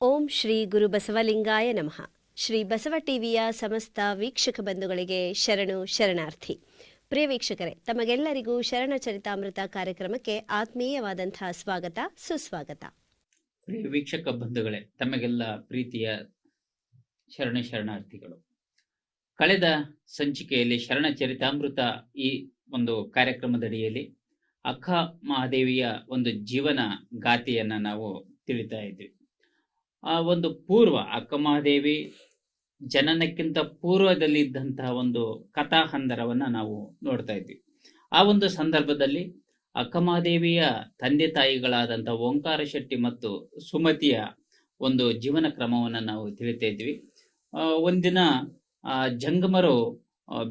ಓಂ ಶ್ರೀ ಗುರು ಬಸವಲಿಂಗಾಯ ನಮಃ. ಶ್ರೀ ಬಸವ ಟಿವಿಯ ಸಮಸ್ತ ವೀಕ್ಷಕ ಬಂಧುಗಳಿಗೆ ಶರಣು, ಶರಣಾರ್ಥಿ. ಪ್ರಿಯ ವೀಕ್ಷಕರೇ, ತಮಗೆಲ್ಲರಿಗೂ ಶರಣ ಚರಿತಾಮೃತ ಕಾರ್ಯಕ್ರಮಕ್ಕೆ ಆತ್ಮೀಯವಾದಂತಹ ಸ್ವಾಗತ, ಸುಸ್ವಾಗತ. ಪ್ರಿಯ ವೀಕ್ಷಕ ಬಂಧುಗಳೇ, ತಮಗೆಲ್ಲ ಪ್ರೀತಿಯ ಶರಣ, ಶರಣಾರ್ಥಿಗಳು. ಕಳೆದ ಸಂಚಿಕೆಯಲ್ಲಿ ಶರಣ ಚರಿತಾಮೃತ ಈ ಒಂದು ಕಾರ್ಯಕ್ರಮದಡಿಯಲ್ಲಿ ಅಕ್ಕ ಮಹಾದೇವಿಯ ಒಂದು ಜೀವನ ಗಾಥೆಯನ್ನ ನಾವು ತಿಳಿತಾ ಇದ್ವಿ. ಆ ಒಂದು ಪೂರ್ವ ಅಕ್ಕಮಹಾದೇವಿ ಜನನಕ್ಕಿಂತ ಪೂರ್ವದಲ್ಲಿ ಇದ್ದಂತಹ ಒಂದು ಕಥಾಹಂದರವನ್ನ ನಾವು ನೋಡ್ತಾ ಇದ್ವಿ. ಆ ಒಂದು ಸಂದರ್ಭದಲ್ಲಿ ಅಕ್ಕಮಹಾದೇವಿಯ ತಂದೆ ತಾಯಿಗಳಾದಂಥ ಓಂಕಾರ ಶೆಟ್ಟಿ ಮತ್ತು ಸುಮತಿಯ ಒಂದು ಜೀವನ ಕ್ರಮವನ್ನು ನಾವು ತಿಳಿತಾ ಇದ್ವಿ. ಒಂದಿನ ಜಂಗಮರು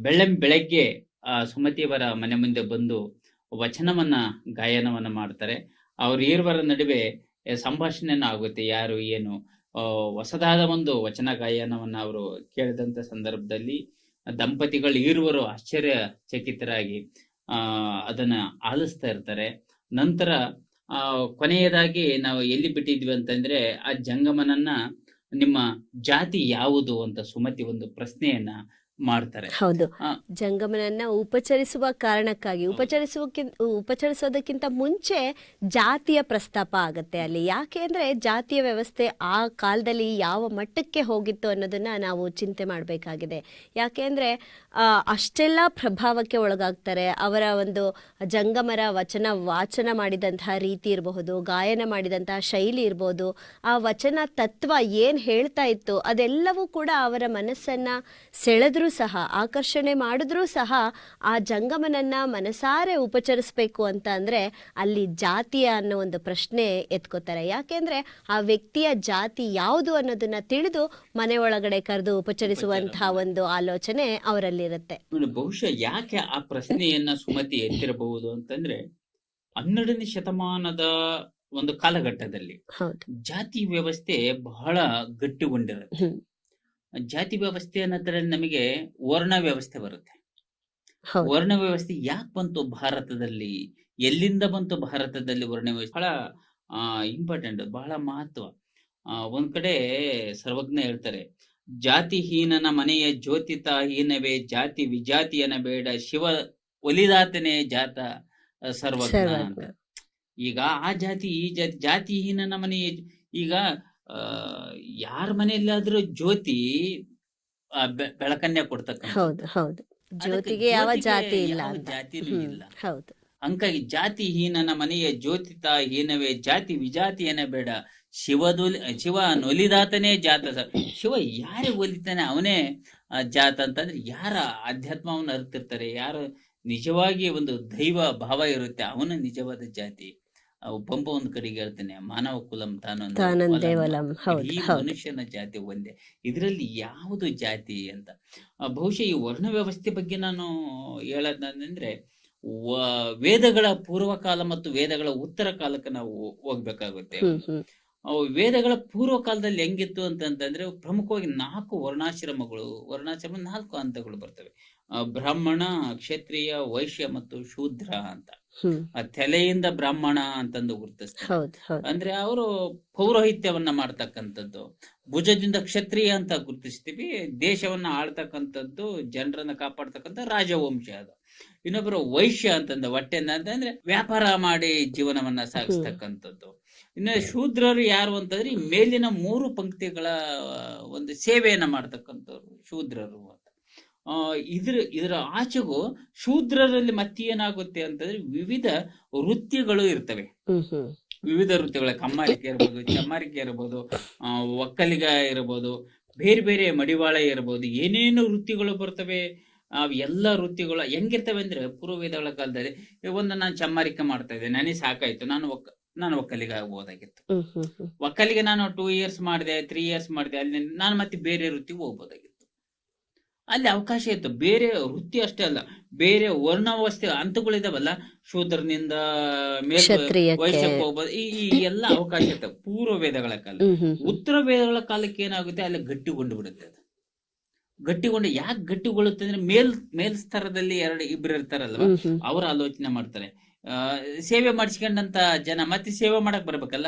ಬೆಳ್ಳಂ ಬೆಳಗ್ಗೆ ಆ, ಸುಮತಿಯವರ ಮನೆ ಮುಂದೆ ಬಂದು ವಚನವನ್ನ ಗಾಯನವನ್ನ ಮಾಡ್ತಾರೆ. ಅವ್ರ ಇರುವರ ನಡುವೆ ಎ, ಸಂಭಾಷಣೆನ ಆಗುತ್ತೆ ಯಾರು ಏನು? ಹೊಸದಾದ ಒಂದು ವಚನ ಗಾಯನವನ್ನ ಅವರು ಕೇಳಿದಂತ ಸಂದರ್ಭದಲ್ಲಿ ದಂಪತಿಗಳು ಇರುವರು ಆಶ್ಚರ್ಯ ಚಕಿತರಾಗಿ ಆ ಅದನ್ನ ಆಲಿಸ್ತಾ ಇರ್ತಾರೆ. ನಂತರ ಆ ಕೊನೆಯದಾಗಿ ನಾವು ಎಲ್ಲಿ ಬಿಟ್ಟಿದ್ವಿ ಅಂತಂದ್ರೆ ಆ ಜಂಗಮನನ್ನ ನಿಮ್ಮ ಜಾತಿ ಯಾವುದು ಅಂತ ಸುಮತಿ ಒಂದು ಪ್ರಶ್ನೆಯನ್ನ ಮಾಡ್ತಾರೆ. ಹೌದು. ಜಂಗಮನನ್ನ ಉಪಚರಿಸುವ ಕಾರಣಕ್ಕಾಗಿ ಉಪಚರಿಸುವ ಉಪಚರಿಸೋದಕ್ಕಿಂತ ಮುಂಚೆ ಜಾತಿಯ ಪ್ರಸ್ತಾಪ ಆಗತ್ತೆ ಅಲ್ಲಿ. ಯಾಕೆ ಅಂದ್ರೆ ಜಾತಿಯ ವ್ಯವಸ್ಥೆ ಆ ಕಾಲದಲ್ಲಿ ಯಾವ ಮಟ್ಟಕ್ಕೆ ಹೋಗಿತ್ತು ಅನ್ನೋದನ್ನ ನಾವು ಚಿಂತೆ ಮಾಡಬೇಕಾಗಿದೆ. ಯಾಕೆ ಅಂದ್ರೆ ಆ, ಅಷ್ಟೆಲ್ಲ ಪ್ರಭಾವಕ್ಕೆ ಒಳಗಾಗ್ತಾರೆ. ಅವರ ಒಂದು ಜಂಗಮರ ವಚನ ವಾಚನ ಮಾಡಿದಂತಹ ರೀತಿ ಇರಬಹುದು ಗಾಯನ ಮಾಡಿದಂತಹ ಶೈಲಿ ಇರಬಹುದು ಆ ವಚನ ತತ್ವ ಏನ್ ಹೇಳ್ತಾ ಇತ್ತು ಅದೆಲ್ಲವೂ ಕೂಡ ಅವರ ಮನಸ್ಸನ್ನ ಸೆಳೆದ್ರೂ ಸಹ ಆಕರ್ಷಣೆ ಮಾಡಿದ್ರೂ ಸಹ ಆ ಜಂಗಮನನ್ನ ಮನಸಾರೆ ಉಪಚರಿಸಬೇಕು ಅಂತ ಅಂದರೆ ಅಲ್ಲಿ ಜಾತಿಯ ಅನ್ನೋ ಒಂದು ಪ್ರಶ್ನೆ ಎತ್ಕೋತಾರೆ. ಯಾಕೆಂದ್ರೆ ಆ ವ್ಯಕ್ತಿಯ ಜಾತಿ ಯಾವುದು ಅನ್ನೋದನ್ನ ತಿಳಿದು ಮನೆ ಒಳಗಡೆ ಕರೆದು ಉಪಚರಿಸುವಂತಹ ಒಂದು ಆಲೋಚನೆ ಅವರಲ್ಲಿರುತ್ತೆ. ಬಹುಶಃ ಯಾಕೆ ಆ ಪ್ರಶ್ನೆಯನ್ನ ಸುಮತಿ ಎತ್ತಿರಬಹುದು ಅಂತಂದ್ರೆ ಹನ್ನೆರಡನೇ ಶತಮಾನದ ಒಂದು ಕಾಲಘಟ್ಟದಲ್ಲಿ ಜಾತಿ ವ್ಯವಸ್ಥೆ ಬಹಳ ಗಟ್ಟಿಗೊಂಡಿರುತ್ತೆ. ಜಾತಿ ವ್ಯವಸ್ಥೆ ಅನ್ನೋದ್ರಲ್ಲಿ ನಮಗೆ ವರ್ಣ ವ್ಯವಸ್ಥೆ ಬರುತ್ತೆ. ವರ್ಣ ವ್ಯವಸ್ಥೆ ಯಾಕೆ ಬಂತು ಭಾರತದಲ್ಲಿ? ಎಲ್ಲಿಂದ ಬಂತು ಭಾರತದಲ್ಲಿ ವರ್ಣ ವ್ಯವಸ್ಥೆ? ಬಹಳ ಇಂಪಾರ್ಟೆಂಟ್ ಬಹಳ ಮಹತ್ವ. ಆ, ಒಂದ್ ಕಡೆ ಸರ್ವಜ್ಞ ಹೇಳ್ತಾರೆ ಜಾತಿಹೀನನ ಮನೆಯ ಜ್ಯೋತಿತ ಹೀನವೇ ಜಾತಿ ವಿಜಾತಿಯನ ಬೇಡ ಶಿವ ಒಲಿದಾತನೇ ಜಾತ ಸರ್ವಜ್ಞ ಅಂತ. ಈಗ ಆ ಜಾತಿ ಈ ಜಾತಿ ಜಾತಿಹೀನನ ಮನೆಯ ಈಗ ಯಾರ ಮನೆಯಲ್ಲಾದ್ರೂ ಜ್ಯೋತಿ ಬೆಳಕನ್ನೇ ಕೊಡ್ತಕ್ಕ ಹೌದು ಹೌದು. ಜ್ಯೋತಿಗೆ ಯಾವ ಜಾತಿ ಇಲ್ಲ ಜಾತಿ ಅಂತ. ಜಾತಿನೂ ಇಲ್ಲ. ಹೌದು. ಹಂಗಾಗಿ ಜಾತಿ ಹೀನನ ಮನೆಯ ಜ್ಯೋತಿತ ಹೀನವೇ ಜಾತಿ ವಿಜಾತಿಯನ ಬೇಡ. ಶಿವದೊಲಿ ಶಿವ ನೊಲಿದಾತನೇ ಜಾತ ಶಿವ ಯಾರಿಗೆ ಒಲಿತಾನೆ ಅವನೇ ಜಾತ ಅಂತಂದ್ರೆ ಯಾರ ಅಧ್ಯಾತ್ಮವನ್ನು ಅರಿತಿರ್ತಾರೆ ಯಾರು ನಿಜವಾಗಿ ಒಂದು ದೈವ ಭಾವ ಇರುತ್ತೆ ಅವನ ನಿಜವಾದ ಜಾತಿ. ಪಂಪ ಒಂದು ಕಡೆಗೆ ಹೇಳ್ತೇನೆ ಮಾನವ ಕುಲಂ ತಾನು ತಾನೊಂದೇ ಇಡೀ ಮನುಷ್ಯನ ಜಾತಿ ಒಂದೇ. ಇದರಲ್ಲಿ ಯಾವುದು ಜಾತಿ ಅಂತ? ಬಹುಶಃ ಈ ವರ್ಣ ವ್ಯವಸ್ಥೆ ಬಗ್ಗೆ ನಾನು ಹೇಳೋದಂದ್ರೆ ವೇದಗಳ ಪೂರ್ವಕಾಲ ಮತ್ತು ವೇದಗಳ ಉತ್ತರ ಕಾಲಕ್ಕೆ ನಾವು ಹೋಗ್ಬೇಕಾಗುತ್ತೆ. ವೇದಗಳ ಪೂರ್ವ ಕಾಲದಲ್ಲಿ ಹೆಂಗಿತ್ತು ಅಂತಂದ್ರೆ ಪ್ರಮುಖವಾಗಿ ನಾಲ್ಕು ವರ್ಣಾಶ್ರಮಗಳು ವರ್ಣಾಶ್ರಮ ನಾಲ್ಕು ಹಂತಗಳು ಬರ್ತವೆ. ಬ್ರಾಹ್ಮಣ ಕ್ಷತ್ರಿಯ ವೈಶ್ಯ ಮತ್ತು ಶೂದ್ರ ಅಂತ. ತಲೆಯಿಂದ ಬ್ರಾಹ್ಮಣ ಅಂತಂದು ಗುರುತಿಸ್ತಾರೆ. ಅಂದ್ರೆ ಅವರು ಪೌರೋಹಿತ್ಯವನ್ನ ಮಾಡ್ತಕ್ಕಂಥದ್ದು. ಭುಜದಿಂದ ಕ್ಷತ್ರಿಯ ಅಂತ ಗುರುತಿಸ್ತೀವಿ. ದೇಶವನ್ನ ಆಳ್ತಕ್ಕಂಥದ್ದು ಜನರನ್ನ ಕಾಪಾಡ್ತಕ್ಕಂಥ ರಾಜವಂಶ ಅದು. ಇನ್ನೊಬ್ಬರು ವೈಶ್ಯ ಅಂತಂದ ಹೊಟ್ಟೆನ ಅಂತಂದ್ರೆ ವ್ಯಾಪಾರ ಮಾಡಿ ಜೀವನವನ್ನ ಸಾಗಿಸ್ತಕ್ಕಂಥದ್ದು. ಇನ್ನು ಶೂದ್ರರು ಯಾರು ಅಂತಂದ್ರೆ ಮೇಲಿನ ಮೂರು ಪಂಕ್ತಿಗಳ ಒಂದು ಸೇವೆಯನ್ನ ಮಾಡ್ತಕ್ಕಂಥವ್ರು ಶೂದ್ರರು ಅಂತ. ಆ, ಇದ್ರ ಇದರ ಆಚೆಗೂ ಶೂದ್ರರಲ್ಲಿ ಮತ್ತೆ ಏನಾಗುತ್ತೆ ಅಂತಂದ್ರೆ ವಿವಿಧ ವೃತ್ತಿಗಳು ಇರ್ತವೆ. ವಿವಿಧ ವೃತ್ತಿಗಳ ಕಮ್ಮಾರಿಕೆ ಇರ್ಬೋದು ಚಮ್ಮಾರಿಕೆ ಇರ್ಬೋದು ಆ, ಒಕ್ಕಲಿಗ ಇರ್ಬೋದು ಬೇರೆ ಬೇರೆ ಮಡಿವಾಳ ಇರ್ಬೋದು ಏನೇನು ವೃತ್ತಿಗಳು ಬರ್ತವೆ ಆ ಎಲ್ಲ ವೃತ್ತಿಗಳು ಹೆಂಗಿರ್ತವೆ ಅಂದ್ರೆ ಪೂರ್ವ ವೇದಗಳ ಕಾಲದಲ್ಲಿ ಒಂದು ನಾನು ಚಮ್ಮಾರಿಕೆ ಮಾಡ್ತಾ ಇದ್ದೆ ನನಗೆ ಸಾಕಾಯ್ತು ನಾನು ಒಕ್ಕ ನಾನು ಒಕ್ಕಲಿಗ ಆಗ್ಬೋದಾಗಿತ್ತು. ಒಕ್ಕಲಿಗೆ ನಾನು ಟೂ ಇಯರ್ಸ್ ಮಾಡಿದೆ ತ್ರೀ ಇಯರ್ಸ್ ಮಾಡಿದೆ ಅಲ್ಲಿ ನಾನು ಮತ್ತೆ ಬೇರೆ ವೃತ್ತಿಗೆ ಹೋಗ್ಬೋದಾಗಿತ್ತು. ಅಲ್ಲಿ ಅವಕಾಶ ಇತ್ತು. ಬೇರೆ ವೃತ್ತಿ ಅಷ್ಟೇ ಅಲ್ಲ ಬೇರೆ ವರ್ಣಾವಸ್ಥೆ ಹಂತಗಳಿದಾವಲ್ಲ ಶೂದ್ರನಿಂದ. ವೈಶ್ಯಕ್ಕೆ ಹೋಗ್ಬೋದು ಈ ಎಲ್ಲ ಅವಕಾಶ ಇತ್ತು. ಪೂರ್ವ ವೇದಗಳ ಕಾಲ. ಉತ್ತರ ವೇದಗಳ ಕಾಲಕ್ಕೆ ಏನಾಗುತ್ತೆ ಅಲ್ಲಿ ಗಟ್ಟಿಗೊಂಡು ಬಿಡುತ್ತೆ ಅದು. ಗಟ್ಟಿಗೊಂಡು ಯಾಕೆ ಗಟ್ಟಿಗೊಳ್ಳುತ್ತೆ ಅಂದ್ರೆ ಮೇಲ್ ಮೇಲ್ ಸ್ತರದಲ್ಲಿ ಎರಡು ಇಬ್ರು ಇರ್ತಾರಲ್ವ ಅವ್ರ ಆಲೋಚನೆ ಮಾಡ್ತಾರೆ. ಸೇವೆ ಮಾಡಿಸ್ಕೊಂಡಂತ ಜನ ಮತ್ತೆ ಸೇವೆ ಮಾಡಕ್ ಬರ್ಬೇಕಲ್ಲ?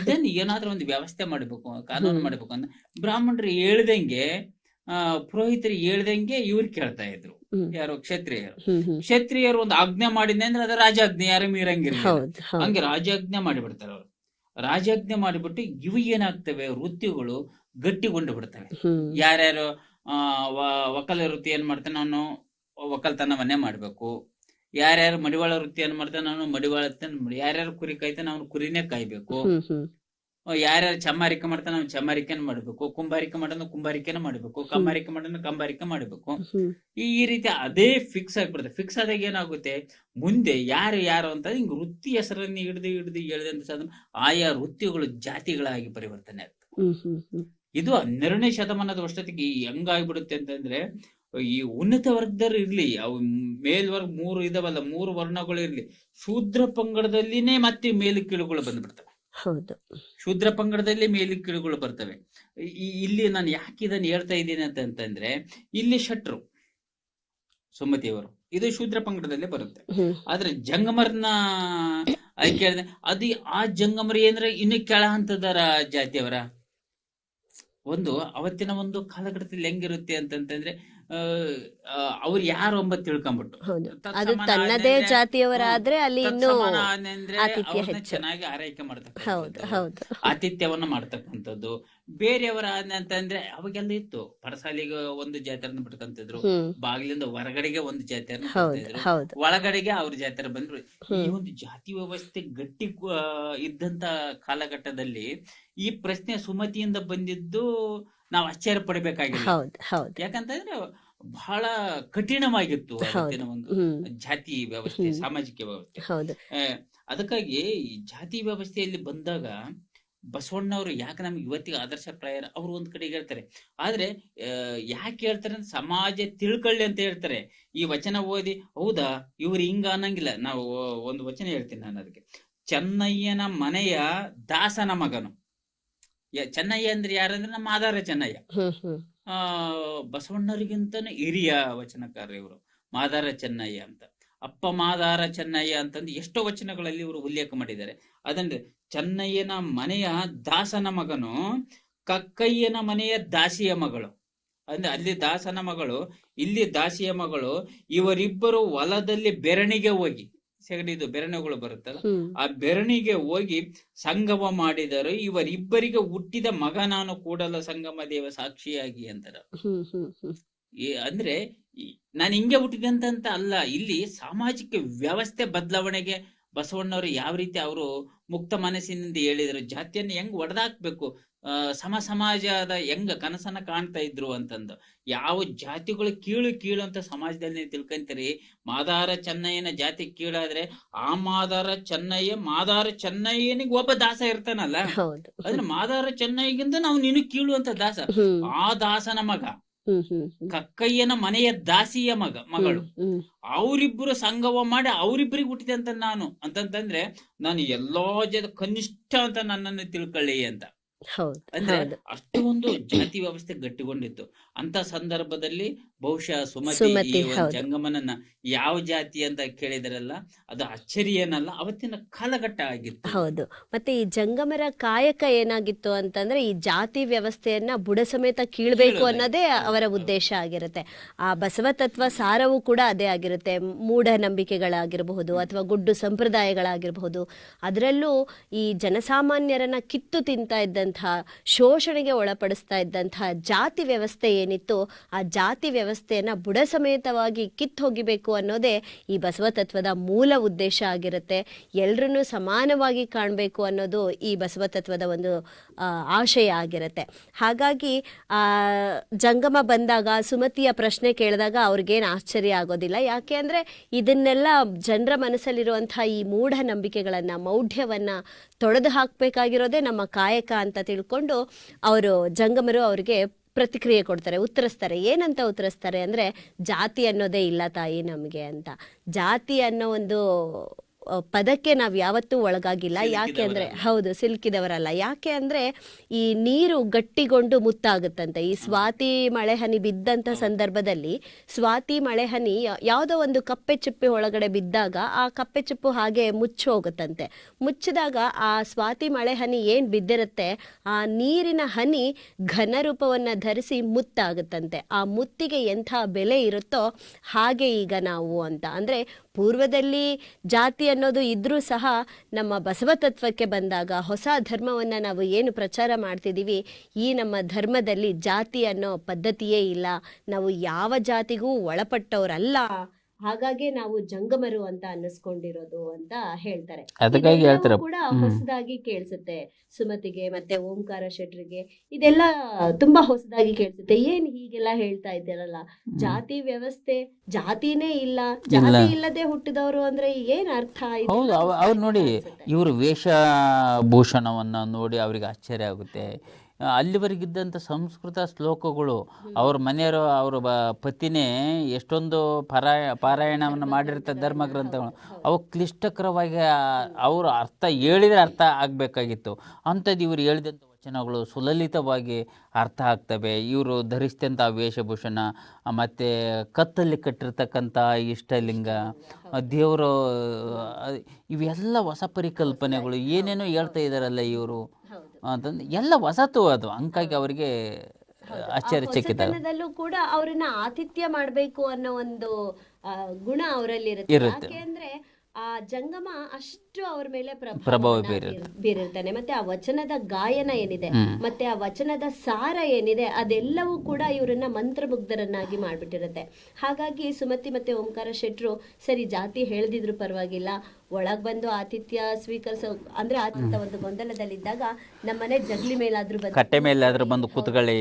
ಇದನ್ನ ಏನಾದ್ರೂ ಒಂದು ವ್ಯವಸ್ಥೆ ಮಾಡ್ಬೇಕು ಕಾನೂನು. ಮಾಡ್ಬೇಕು ಅಂತ. ಬ್ರಾಹ್ಮಣರು ಹೇಳ್ದಂಗೆ ಪುರೋಹಿತರು ಹೇಳ್ದಂಗೆ ಇವ್ರು ಕೇಳ್ತಾ ಇದ್ರು. ಯಾರು? ಕ್ಷತ್ರಿಯರು. ಕ್ಷತ್ರಿಯರು ಒಂದು ಆಜ್ಞೆ ಮಾಡಿದ್ನೆ ಅಂದ್ರೆ ಅದ ರಾಜಾಜ್ಞೆ ಯಾರು ಮೀರಂಗಿಲ್ಲ ಹಂಗೆ ರಾಜಾಜ್ಞೆ ಮಾಡಿಬಿಡ್ತಾರೆ ಅವರು. ರಾಜಾಜ್ಞೆ ಮಾಡಿಬಿಟ್ಟು ಇವು ಏನಾಗ್ತವೆ? ವೃತ್ತಿಗಳು ಗಟ್ಟಿಗೊಂಡು ಬಿಡ್ತವೆ. ಯಾರ್ಯಾರು ಆ ವಕಲ ವೃತ್ತಿ ಏನ್ ಮಾಡ್ತಾನೆ ನಾನು? ಒಕ್ಕಲ್ತನವನ್ನೇ ಮಾಡ್ಬೇಕು. ಯಾರ್ಯಾರು ಮಡಿವಾಳ ವೃತ್ತಿ ಏನ್ ಮಾಡ್ತಾನೆ ನಾನು? ಮಡಿವಾಳ ಯಾರ್ಯಾರು ಕುರಿ ಕಾಯ್ತಾನೆ ಅವ್ನು ಕುರಿನೇ ಕಾಯ್ಬೇಕು. ಯಾರ್ಯಾರು ಚಮ್ಮಾರಿಕೆ ಮಾಡ್ತಾನೆ ಅವ್ನು ಚಮ್ಮಾರಿಕೆನ ಮಾಡ್ಬೇಕು. ಕುಂಬಾರಿಕೆ ಮಾಡೋನು ಕುಂಬಾರಿಕೆನ ಮಾಡ್ಬೇಕು. ಕಮ್ಮಾರಿಕೆ ಮಾಡೋನು ಕಂಬಾರಿಕೆ ಮಾಡ್ಬೇಕು. ಈ ರೀತಿ ಅದೇ ಫಿಕ್ಸ್ ಆಗ್ಬಿಡುತ್ತೆ. ಫಿಕ್ಸ್ ಆದಾಗ ಏನಾಗುತ್ತೆ? ಮುಂದೆ ಯಾರು ಯಾರು ಅಂತ ಹಿಂಗ್ ವೃತ್ತಿ ಹೆಸರನ್ನು ಹಿಡಿದು ಹಿಡಿದು ಹೇಳಿದಂತ ಸಾಧನ ಆಯಾ ವೃತ್ತಿಗಳು ಜಾತಿಗಳಾಗಿ ಪರಿವರ್ತನೆ ಹ್ಮ್ ಇದು ಹನ್ನೆರಡನೇ ಶತಮಾನದ ವರ್ಷದಕ್ಕೆ ಹೆಂಗಾಗ್ಬಿಡುತ್ತೆ ಅಂತಂದ್ರೆ ಈ ಉನ್ನತ ವರ್ಗದವ್ರು ಇರ್ಲಿ ಅವು ಮೇಲ್ವರ್ಗ ಮೂರು ಇದಾವಲ್ಲ ಮೂರು ವರ್ಣಗಳು ಇರ್ಲಿ ಶೂದ್ರ ಪಂಗಡದಲ್ಲಿನೇ ಮತ್ತೆ ಮೇಲು ಕೀಳುಗಳು ಬಂದ್ಬಿಡ್ತವೆ. ಹೌದು. ಶೂದ್ರ ಪಂಗಡದಲ್ಲಿ ಮೇಲಿನ ಕೀಳುಗಳು ಬರ್ತವೆ. ಇಲ್ಲಿ ನಾನು ಯಾಕೆ ಇದನ್ನು ಹೇಳ್ತಾ ಇದ್ದೀನಿ ಅಂತಂದ್ರೆ ಇಲ್ಲಿ ಶಟ್ರು ಸುಮತಿಯವರು ಇದು ಶೂದ್ರ ಪಂಗಡದಲ್ಲಿ ಬರುತ್ತೆ. ಆದ್ರೆ ಜಂಗಮರ್ನ ಆಯ್ಕೆ ಅದು ಆ ಜಂಗಮರಿ ಅಂದ್ರೆ ಇನ್ನು ಕೆಳ ಹಂತದರ ಜಾತಿಯವರ? ಒಂದು ಅವತ್ತಿನ ಒಂದು ಕಾಲಘಟ್ಟದಲ್ಲಿ ಹೆಂಗಿರುತ್ತೆ ಅಂತಂತಂದ್ರೆ ಅವ್ರು ಯಾರು ಅಂಬ ತಿಳ್ಕೊಂಬಿಟ್ಟು. ಅದು ತನ್ನದೇ ಜಾತಿಯವರಾದ್ರೆ ಅಲ್ಲಿ ಇನ್ನೂ ಆತಿಥ್ಯ. ಚೆನ್ನಾಗಿ ಆರೈಕೆ ಮಾಡ್ತಕ್ಕಂಥದ್ದು. ಆತಿಥ್ಯವನ್ನ ಮಾಡ್ತಕ್ಕಂಥದ್ದು. ಬೇರೆಯವರ ಅಂತಂದ್ರೆ ಅವಾಗೆಲ್ಲ ಇತ್ತು. ಪರಸಾಲಿಗೆ ಒಂದು ಜಾತಿಯರನ್ನ ಬಿಟ್ಕೊಂತಿದ್ರು. ಬಾಗಿಲಿಂದ ಹೊರಗಡೆಗೆ ಒಂದು ಜಾತ್ರೆ ಒಳಗಡೆಗೆ ಅವ್ರ ಜಾತ್ರೆ ಬಂದ್ರು. ಈ ಒಂದು ಜಾತಿ ವ್ಯವಸ್ಥೆ ಗಟ್ಟಿ ಇದ್ದಂತ ಕಾಲಘಟ್ಟದಲ್ಲಿ ಈ ಪ್ರಶ್ನೆ ಸುಮತಿಯಿಂದ ಬಂದಿದ್ದು ನಾವು ಆಶ್ಚರ್ಯ ಪಡಬೇಕಾಗಿಲ್ಲ. ಯಾಕಂತಂದ್ರೆ ಬಹಳ ಕಠಿಣವಾಗಿತ್ತು. ಅವತ್ತಿನ ಒಂದು ಜಾತಿ ವ್ಯವಸ್ಥೆ ಸಾಮಾಜಿಕ ವ್ಯವಸ್ಥೆ. ಅದಕ್ಕಾಗಿ ಈ ಜಾತಿ ವ್ಯವಸ್ಥೆಯಲ್ಲಿ ಬಂದಾಗ ಬಸವಣ್ಣವರು ಯಾಕೆ ನಮ್ಗೆ ಇವತ್ತಿಗೆ ಆದರ್ಶ ಆದರ್ಶಪ್ರಾಯರು ಅವರು ಒಂದ್ ಕಡೆ ಹೇಳ್ತಾರೆ. ಆದ್ರೆ ಯಾಕೆ ಹೇಳ್ತಾರೆ ಅಂದ್ರೆ ಸಮಾಜ ತಿಳ್ಕೊಳ್ಳಿ ಅಂತ ಹೇಳ್ತಾರೆ. ಈ ವಚನ ಓದಿ ಹೌದಾ ಇವ್ರು ಹಿಂಗ ಅನ್ನಂಗಿಲ್ಲ. ನಾವು ಒಂದು ವಚನ ಹೇಳ್ತೀನಿ ನಾನು ಅದಕ್ಕೆ. ಚೆನ್ನಯ್ಯನ ಮನೆಯ ದಾಸನ ಮಗನು. ಚೆನ್ನಯ್ಯ ಅಂದ್ರೆ ಯಾರಂದ್ರೆ ನಮ್ಮ ಆಧಾರ ಚೆನ್ನಯ್ಯ. ಬಸವಣ್ಣರಿಗಿಂತನೂ ಹಿರಿಯ ವಚನಕಾರ ಇವರು. ಮಾದಾರ ಚೆನ್ನಯ್ಯ ಅಂತ. ಅಪ್ಪ ಮಾದಾರ ಚೆನ್ನಯ್ಯ ಅಂತಂದು ಎಷ್ಟೋ ವಚನಗಳಲ್ಲಿ ಇವರು ಉಲ್ಲೇಖ ಮಾಡಿದ್ದಾರೆ. ಅದಂದ್ರೆ ಚೆನ್ನಯ್ಯನ ಮನೆಯ ದಾಸನ ಮಗನು ಕಕ್ಕಯ್ಯನ ಮನೆಯ ದಾಸಿಯ ಮಗಳು. ಅಂದ್ರೆ ಅಲ್ಲಿ ದಾಸನ ಮಗಳು, ಇಲ್ಲಿ ದಾಸಿಯ ಮಗಳು, ಇವರಿಬ್ಬರು ಹೊಲದಲ್ಲಿ ಬೆರಣಿಗೆ ಹೋಗಿ ಸೆಗಣಿದು ಬೆರಣಿಗಳು ಬರುತ್ತಲ್ಲ ಆ ಬೆರಣಿಗೆ ಹೋಗಿ ಸಂಗಮ ಮಾಡಿದರು ಇವರಿಬ್ಬರಿಗೆ ಹುಟ್ಟಿದ ಮಗ ನಾನು ಕೂಡಲ ಸಂಗಮ ದೇವ ಸಾಕ್ಷಿಯಾಗಿ ಅಂತಾರ ಅಂದ್ರೆ ನಾನು ಹಿಂಗೆ ಹುಟ್ಟಿದೆ ಅಂತ ಅಲ್ಲ ಇಲ್ಲಿ ಸಾಮಾಜಿಕ ವ್ಯವಸ್ಥೆ ಬದಲಾವಣೆಗೆ ಬಸವಣ್ಣವರು ಯಾವ ರೀತಿ ಅವರು ಮುಕ್ತ ಮನಸ್ಸಿನಿಂದ ಹೇಳಿದ್ರು ಜಾತಿಯನ್ನು ಹೆಂಗ್ ಒಡೆದಾಕ್ಬೇಕು? ಸಮ ಸಮಾಜದ ಹೆಂಗ ಕನಸನ್ನ ಕಾಣ್ತಾ ಇದ್ರು ಅಂತಂದು. ಯಾವ ಜಾತಿಗಳು ಕೀಳು ಕೀಳು ಅಂತ ಸಮಾಜದಲ್ಲಿ ನೀವು ತಿಳ್ಕೊಂತೀರಿ? ಮಾದಾರ ಚೆನ್ನಯ್ಯನ ಜಾತಿ ಕೀಳಾದ್ರೆ ಆ ಮಾದಾರ ಚೆನ್ನಯ್ಯ ಮಾದಾರ ಚೆನ್ನಯ್ಯನಿಗೆ ಒಬ್ಬ ದಾಸ ಇರ್ತಾನಲ್ಲ? ಅಂದ್ರೆ ಮಾದಾರ ಚೆನ್ನಯ್ಯಗಿಂತ ನಾವು ನೀನು ಕೀಳು ಅಂತ ದಾಸ. ಆ ದಾಸನ ಮಗ ಕಕ್ಕಯ್ಯನ ಮನೆಯ ದಾಸಿಯ ಮಗ ಮಗಳು. ಅವರಿಬ್ಬರು ಸಂಗವ ಮಾಡಿ ಅವರಿಬ್ಬರಿಗೆ ಹುಟ್ಟಿದೆ ಅಂತ ನಾನು. ಅಂತಂತಂದ್ರೆ ನಾನು ಎಲ್ಲಾ ಜನ ಕನಿಷ್ಠ ಅಂತ ನನ್ನನ್ನು ತಿಳ್ಕೊಳ್ಳಿ ಅಂತ. ಹೌದು ಅಂದ್ರೆ ಅಷ್ಟು ಒಂದು ಜಾತಿ ವ್ಯವಸ್ಥೆ ಗಟ್ಟಿಗೊಂಡಿತ್ತು. ಅಂತ ಸಂದರ್ಭದಲ್ಲಿ ಬಹುಶಃ ಸುಮತಿ. ಜಂಗಮನನ್ನ ಯಾವ ಜಾತಿ ಅಂತ ಕೇಳಿದ್ರಲ್ಲ ಅದು ಅಚ್ಚರಿ ಏನಲ್ಲ ಅವತ್ತಿನ ಕಾಲಘಟ್ಟ ಆಗಿತ್ತು. ಹೌದು. ಮತ್ತೆ ಈ ಜಂಗಮರ ಕಾಯಕ ಏನಾಗಿತ್ತು ಅಂತಂದ್ರೆ ಈ ಜಾತಿ ವ್ಯವಸ್ಥೆಯನ್ನ ಬುಡ ಸಮೇತ ಕೀಳ್ಬೇಕು. ಅನ್ನೋದೇ ಅವರ ಉದ್ದೇಶ ಆಗಿರುತ್ತೆ. ಆ ಬಸವ ತತ್ವ ಸಾರವೂ ಕೂಡ ಅದೇ ಆಗಿರುತ್ತೆ. ಮೂಢನಂಬಿಕೆಗಳಾಗಿರಬಹುದು ಅಥವಾ ಗುಡ್ಡು ಸಂಪ್ರದಾಯಗಳಾಗಿರಬಹುದು. ಅದರಲ್ಲೂ ಈ ಜನಸಾಮಾನ್ಯರನ್ನ ಕಿತ್ತು ತಿಂತ ಇದ್ದಂತಹ ಶೋಷಣೆಗೆ ಒಳಪಡಿಸ್ತಾ ಇದ್ದಂತಹ ಜಾತಿ ವ್ಯವಸ್ಥೆ ಏನಿತ್ತು ಆ ಜಾತಿ ವ್ಯವಸ್ಥೆಯನ್ನ ಬುಡ ಸಮೇತವಾಗಿ ಕಿತ್ತು ಹೋಗಿಬೇಕು ಅನ್ನೋದೇ ಈ ಬಸವ ತತ್ವದ ಮೂಲ ಉದ್ದೇಶ ಆಗಿರುತ್ತೆ. ಎಲ್ಲರನ್ನೂ ಸಮಾನವಾಗಿ ಕಾಣಬೇಕು ಅನ್ನೋದು ಈ ಬಸವ ತತ್ವದ ಒಂದು ಆಶಯ ಆಗಿರುತ್ತೆ. ಹಾಗಾಗಿ ಜಂಗಮ ಬಂದಾಗ, ಸುಮತಿಯ ಪ್ರಶ್ನೆ ಕೇಳಿದಾಗ ಅವ್ರಿಗೇನು ಆಶ್ಚರ್ಯ ಆಗೋದಿಲ್ಲ. ಯಾಕೆ ಅಂದರೆ ಇದನ್ನೆಲ್ಲ ಜನರ ಮನಸ್ಸಲ್ಲಿರುವಂಥ ಈ ಮೂಢ ನಂಬಿಕೆಗಳನ್ನು, ಮೌಢ್ಯವನ್ನು ತೊಡೆದು ಹಾಕಬೇಕಾಗಿರೋದೇ ನಮ್ಮ ಕಾಯಕ ಅಂತ ತಿಳ್ಕೊಂಡು ಅವರು ಜಂಗಮರು ಅವರಿಗೆ ಪ್ರತಿಕ್ರಿಯೆ ಕೊಡ್ತಾರೆ, ಉತ್ತರಿಸ್ತಾರೆ. ಏನಂತ ಉತ್ತರಿಸ್ತಾರೆ ಅಂದರೆ, ಜಾತಿ ಅನ್ನೋದೇ ಇಲ್ಲ ತಾಯಿ ನಮಗೆ ಅಂತ. ಜಾತಿ ಅನ್ನೋ ಒಂದು ಪದಕ್ಕೆ ನಾವು ಯಾವತ್ತೂ ಒಳಗಾಗಿಲ್ಲ. ಯಾಕೆ ಅಂದ್ರೆ ಹೌದು ಸಿಲ್ಕಿದವರಲ್ಲ. ಯಾಕೆ ಅಂದ್ರೆ ಈ ನೀರು ಗಟ್ಟಿಗೊಂಡು ಮುತ್ತಾಗುತ್ತಂತೆ. ಈ ಸ್ವಾತಿ ಮಳೆ ಹನಿ ಬಿದ್ದಂತ ಸಂದರ್ಭದಲ್ಲಿ ಸ್ವಾತಿ ಮಳೆ ಹನಿ ಯಾವುದೋ ಒಂದು ಕಪ್ಪೆ ಚಿಪ್ಪೆ ಒಳಗಡೆ ಬಿದ್ದಾಗ ಆ ಕಪ್ಪೆ ಚಿಪ್ಪು ಹಾಗೆ ಮುಚ್ಚಿ ಹೋಗುತ್ತಂತೆ. ಮುಚ್ಚಿದಾಗ ಆ ಸ್ವಾತಿ ಮಳೆ ಹನಿ ಏನ್ ಬಿದ್ದಿರುತ್ತೆ? ಆ ನೀರಿನ ಹನಿ ಘನ ರೂಪವನ್ನ ಧರಿಸಿ ಮುತ್ತಾಗುತ್ತಂತೆ. ಆ ಮುತ್ತಿಗೆ ಎಂಥ ಬೆಲೆ ಇರುತ್ತೋ ಹಾಗೆ ಈಗ ನಾವು ಅಂತ. ಅಂದ್ರೆ ಪೂರ್ವದಲ್ಲಿ ಜಾತಿ ಅನ್ನೋದು ಇದ್ರೂ ಸಹ ನಮ್ಮ ಬಸವ ತತ್ವಕ್ಕೆ ಬಂದಾಗ ಹೊಸ ಧರ್ಮವನ್ನು ನಾವು ಏನು ಪ್ರಚಾರ ಮಾಡ್ತಿದ್ದೀವಿ, ಈ ನಮ್ಮ ಧರ್ಮದಲ್ಲಿ ಜಾತಿ ಅನ್ನೋ ಪದ್ಧತಿಯೇ ಇಲ್ಲ. ನಾವು ಯಾವ ಜಾತಿಗೂ ಒಳಪಟ್ಟವರಲ್ಲ. ಹಾಗಾಗಿ ನಾವು ಜಂಗಮರು ಅಂತ ಅನ್ನಿಸ್ಕೊಂಡಿರೋದು ಅಂತ ಹೇಳ್ತಾರೆ. ಕೂಡ ಹೊಸದಾಗಿ ಕೇಳಿಸುತ್ತೆ. ಸುಮತಿಗೆ ಮತ್ತೆ ಓಂಕಾರ ಶೆಟ್ರಿಗೆ. ಇದೆಲ್ಲ ತುಂಬಾ ಹೊಸದಾಗಿ ಕೇಳಿಸುತ್ತೆ. ಏನ್ ಹೀಗೆಲ್ಲ ಹೇಳ್ತಾ ಇದ್ದೀರಲ್ಲ? ಜಾತಿ ವ್ಯವಸ್ಥೆ ಜಾತಿನೇ ಇಲ್ಲ. ಜಾತಿ ಇಲ್ಲದೆ ಹುಟ್ಟಿದವರು ಅಂದ್ರೆ ಏನ್ ಅರ್ಥ ಆಯ್ತು ಹೌದು. ಅವ ಅವ್ರು ನೋಡಿ. ಇವರು ವೇಷಭೂಷಣವನ್ನು ನೋಡಿ ಅವರಿಗೆ ಆಶ್ಚರ್ಯ ಆಗುತ್ತೆ. ಅಲ್ಲಿವರೆಗಿದ್ದಂಥ ಸಂಸ್ಕೃತ ಶ್ಲೋಕಗಳು ಅವ್ರ ಮನೆಯವರು, ಅವ್ರ ಬ, ಪತಿನೇ ಎಷ್ಟೊಂದು ಪರಾಯ, ಪಾರಾಯಣವನ್ನು ಮಾಡಿರ್ತಾರೆ ಧರ್ಮ ಗ್ರಂಥಗಳು ಅವು ಕ್ಲಿಷ್ಟಕರವಾಗಿ ಅವರು ಅರ್ಥ ಹೇಳಿದರೆ ಅರ್ಥ ಆಗಬೇಕಾಗಿತ್ತು. ಅಂಥದ್ದು ಇವರು ಹೇಳಿದಂಥ ವಚನಗಳು ಸುಲಲಿತವಾಗಿ ಅರ್ಥ ಆಗ್ತವೆ. ಇವರು ಧರಿಸಿದಂಥ ವೇಷಭೂಷಣ ಮತ್ತು ಕತ್ತಲ್ಲಿ ಕಟ್ಟಿರ್ತಕ್ಕಂಥ ಇಷ್ಟಲಿಂಗ ದೇವರು ಇವೆಲ್ಲ ಹೊಸ ಪರಿಕಲ್ಪನೆಗಳು. ಏನೇನೋ ಹೇಳ್ತಾ ಇದ್ದಾರಲ್ಲ ಇವರು. ಅಂತಂದು ಎಲ್ಲ ವಸತು ಅದು. ಹಂಗಾಗಿ ಅವರಿಗೆ ಆಶ್ಚರ್ಯದಲ್ಲೂ ಹೊಸತನದಲ್ಲೂ ಕೂಡ ಅವ್ರನ್ನ ಆತಿಥ್ಯ ಮಾಡಬೇಕು ಅನ್ನೋ ಒಂದು ಆ, ಗುಣ ಅವರಲ್ಲಿ ಇರುತ್ತೆ. ಇರುತ್ತೆ. ಯಾಕೆ ಅಂದ್ರೆ ಆ ಜಂಗಮ ಅಷ್ಟು ಅವ್ರ ಮೇಲೆ ಪ್ರಭಾವ. ಬೀರಿರ್ತಾನೆ. ಮತ್ತೆ ಆ ವಚನದ ಗಾಯನ ಏನಿದೆ ಮತ್ತೆ ಆ ವಚನದ ಸಾರ ಏನಿದೆ ಅದೆಲ್ಲವೂ ಕೂಡ ಇವರನ್ನ ಮಂತ್ರಮುಗ್ಧರನ್ನಾಗಿ ಮಾಡ್ಬಿಟ್ಟಿರುತ್ತೆ. ಹಾಗಾಗಿ ಸುಮತಿ ಮತ್ತೆ ಓಂಕಾರ ಶೆಟ್ರು ಸರಿ ಜಾತಿ ಹೇಳ್ದಿದ್ರು ಪರವಾಗಿಲ್ಲ. ಒಳಗ್ ಬಂದು ಆತಿಥ್ಯ ಸ್ವೀಕರಿಸೋ ಅಂದ್ರೆ ಆತಿಥ್ಯ ಒಂದು ಗೊಂದಲದಲ್ಲಿದ್ದಾಗ ನಮ್ಮನೆ ಜಗ್ಲಿ ಮೇಲಾದ್ರೂ ಬಂದು ಕಟ್ಟೆ ಮೇಲಾದ್ರೂ ಬಂದು ಕೂತ್ಕೊಳ್ಳಿ.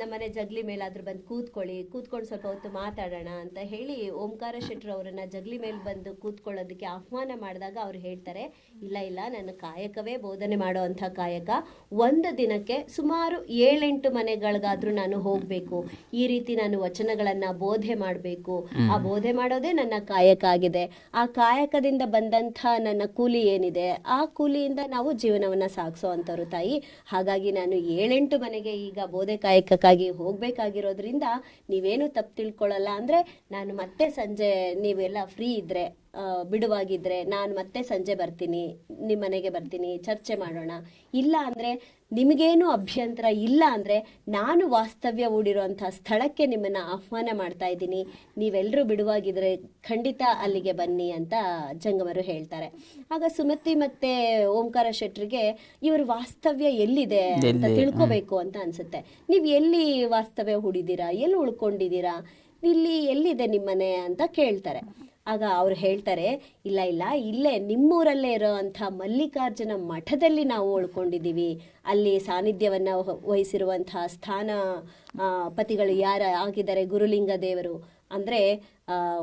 ನಮ್ಮನೆ ಜಗ್ಲಿ ಮೇಲಾದ್ರೂ ಬಂದು ಕೂತ್ಕೊಳ್ಳಿ. ಕೂತ್ಕೊಂಡು ಸ್ವಲ್ಪ ಹೊತ್ತು ಮಾತಾಡೋಣ ಅಂತ ಹೇಳಿ ಓಂಕಾರ ಶೆಟ್ರು ಅವರನ್ನ ಜಗ್ಲಿ ಮೇಲೆ ಬಂದು ಕೂತ್ಕೊಳ್ಳೋದಕ್ಕೆ ಆಹ್ವಾನ ಮಾಡಿದಾಗ ಅವ್ರು ಹೇಳ್ತಾರೆ ಇಲ್ಲ ಇಲ್ಲ ನನ್ನ ಕಾಯಕವೇ ಬೋಧನೆ ಮಾಡೋ ಅಂಥ ಕಾಯಕ. ಒಂದು ದಿನಕ್ಕೆ ಸುಮಾರು ಏಳೆಂಟು ಮನೆಗಳಿಗಾದರೂ ನಾನು ಹೋಗಬೇಕು. ಈ ರೀತಿ ನಾನು ವಚನಗಳನ್ನು ಬೋಧೆ ಮಾಡಬೇಕು. ಆ ಬೋಧೆ ಮಾಡೋದೇ ನನ್ನ ಕಾಯಕ ಆಗಿದೆ. ಆ ಕಾಯಕದಿಂದ ಬಂದಂಥ ನನ್ನ ಕೂಲಿ ಏನಿದೆ ಆ ಕೂಲಿಯಿಂದ ನಾವು ಜೀವನವನ್ನ ಸಾಗಿಸೋ ಅಂಥವ್ರು ತಾಯಿ. ಹಾಗಾಗಿ ನಾನು ಏಳೆಂಟು ಮನೆಗೆ ಈಗ ಬೋಧೆ ಕಾಯಕಕ್ಕಾಗಿ ಹೋಗಬೇಕಾಗಿರೋದ್ರಿಂದ ನೀವೇನು ತಪ್ಪು ತಿಳ್ಕೊಳ್ಳಲ್ಲ. ಅಂದರೆ ನಾನು ಮತ್ತೆ ಸಂಜೆ ನೀವೆಲ್ಲ ಫ್ರೀ ಇದ್ರೆ ಬಿಡುವಾಗಿದ್ರೆ ನಾನು ಮತ್ತೆ ಸಂಜೆ ಬರ್ತೀನಿ ನಿಮ್ಮ ಮನೆಗೆ ಬರ್ತೀನಿ ಚರ್ಚೆ ಮಾಡೋಣ. ಇಲ್ಲ ಅಂದ್ರೆ ನಿಮಗೇನು ಅಭ್ಯಂತರ ಇಲ್ಲ ಅಂದ್ರೆ ನಾನು ವಾಸ್ತವ್ಯ ಹೂಡಿರುವಂಥ ಸ್ಥಳಕ್ಕೆ ನಿಮ್ಮನ್ನ ಆಹ್ವಾನ ಮಾಡ್ತಾ ಇದ್ದೀನಿ. ನೀವೆಲ್ಲರೂ ಬಿಡುವಾಗಿದ್ರೆ ಖಂಡಿತ ಅಲ್ಲಿಗೆ ಬನ್ನಿ ಅಂತ ಜಂಗಮರು ಹೇಳ್ತಾರೆ. ಆಗ ಸುಮತಿ ಮತ್ತೆ ಓಂಕಾರ ಶೆಟ್ರಿಗೆ ಇವರು ವಾಸ್ತವ್ಯ ಎಲ್ಲಿದೆ ಅಂತ? ತಿಳ್ಕೋಬೇಕು ಅಂತ ಅನ್ಸುತ್ತೆ. ನೀವು ಎಲ್ಲಿ ವಾಸ್ತವ್ಯ ಹೂಡಿದ್ದೀರಾ? ಎಲ್ಲಿ ಉಳ್ಕೊಂಡಿದ್ದೀರಾ? ಇಲ್ಲಿ ಎಲ್ಲಿದೆ ನಿಮ್ಮನೆ ಅಂತ ಕೇಳ್ತಾರೆ. ಆಗ ಅವ್ರು ಹೇಳ್ತಾರೆ, ಇಲ್ಲ ಇಲ್ಲ, ಇಲ್ಲೇ ನಿಮ್ಮೂರಲ್ಲೇ ಇರೋವಂಥ ಮಲ್ಲಿಕಾರ್ಜುನ ಮಠದಲ್ಲಿ ನಾವು ಉಳ್ಕೊಂಡಿದ್ದೀವಿ. ಅಲ್ಲಿ ಸಾನ್ನಿಧ್ಯವನ್ನು ವಹಿಸಿರುವಂಥ ಸ್ಥಾನ ಪತಿಗಳು ಯಾರು, ಆಗಿದ್ದಾರೆ ಗುರುಲಿಂಗ ದೇವರು ಅಂದ್ರೆ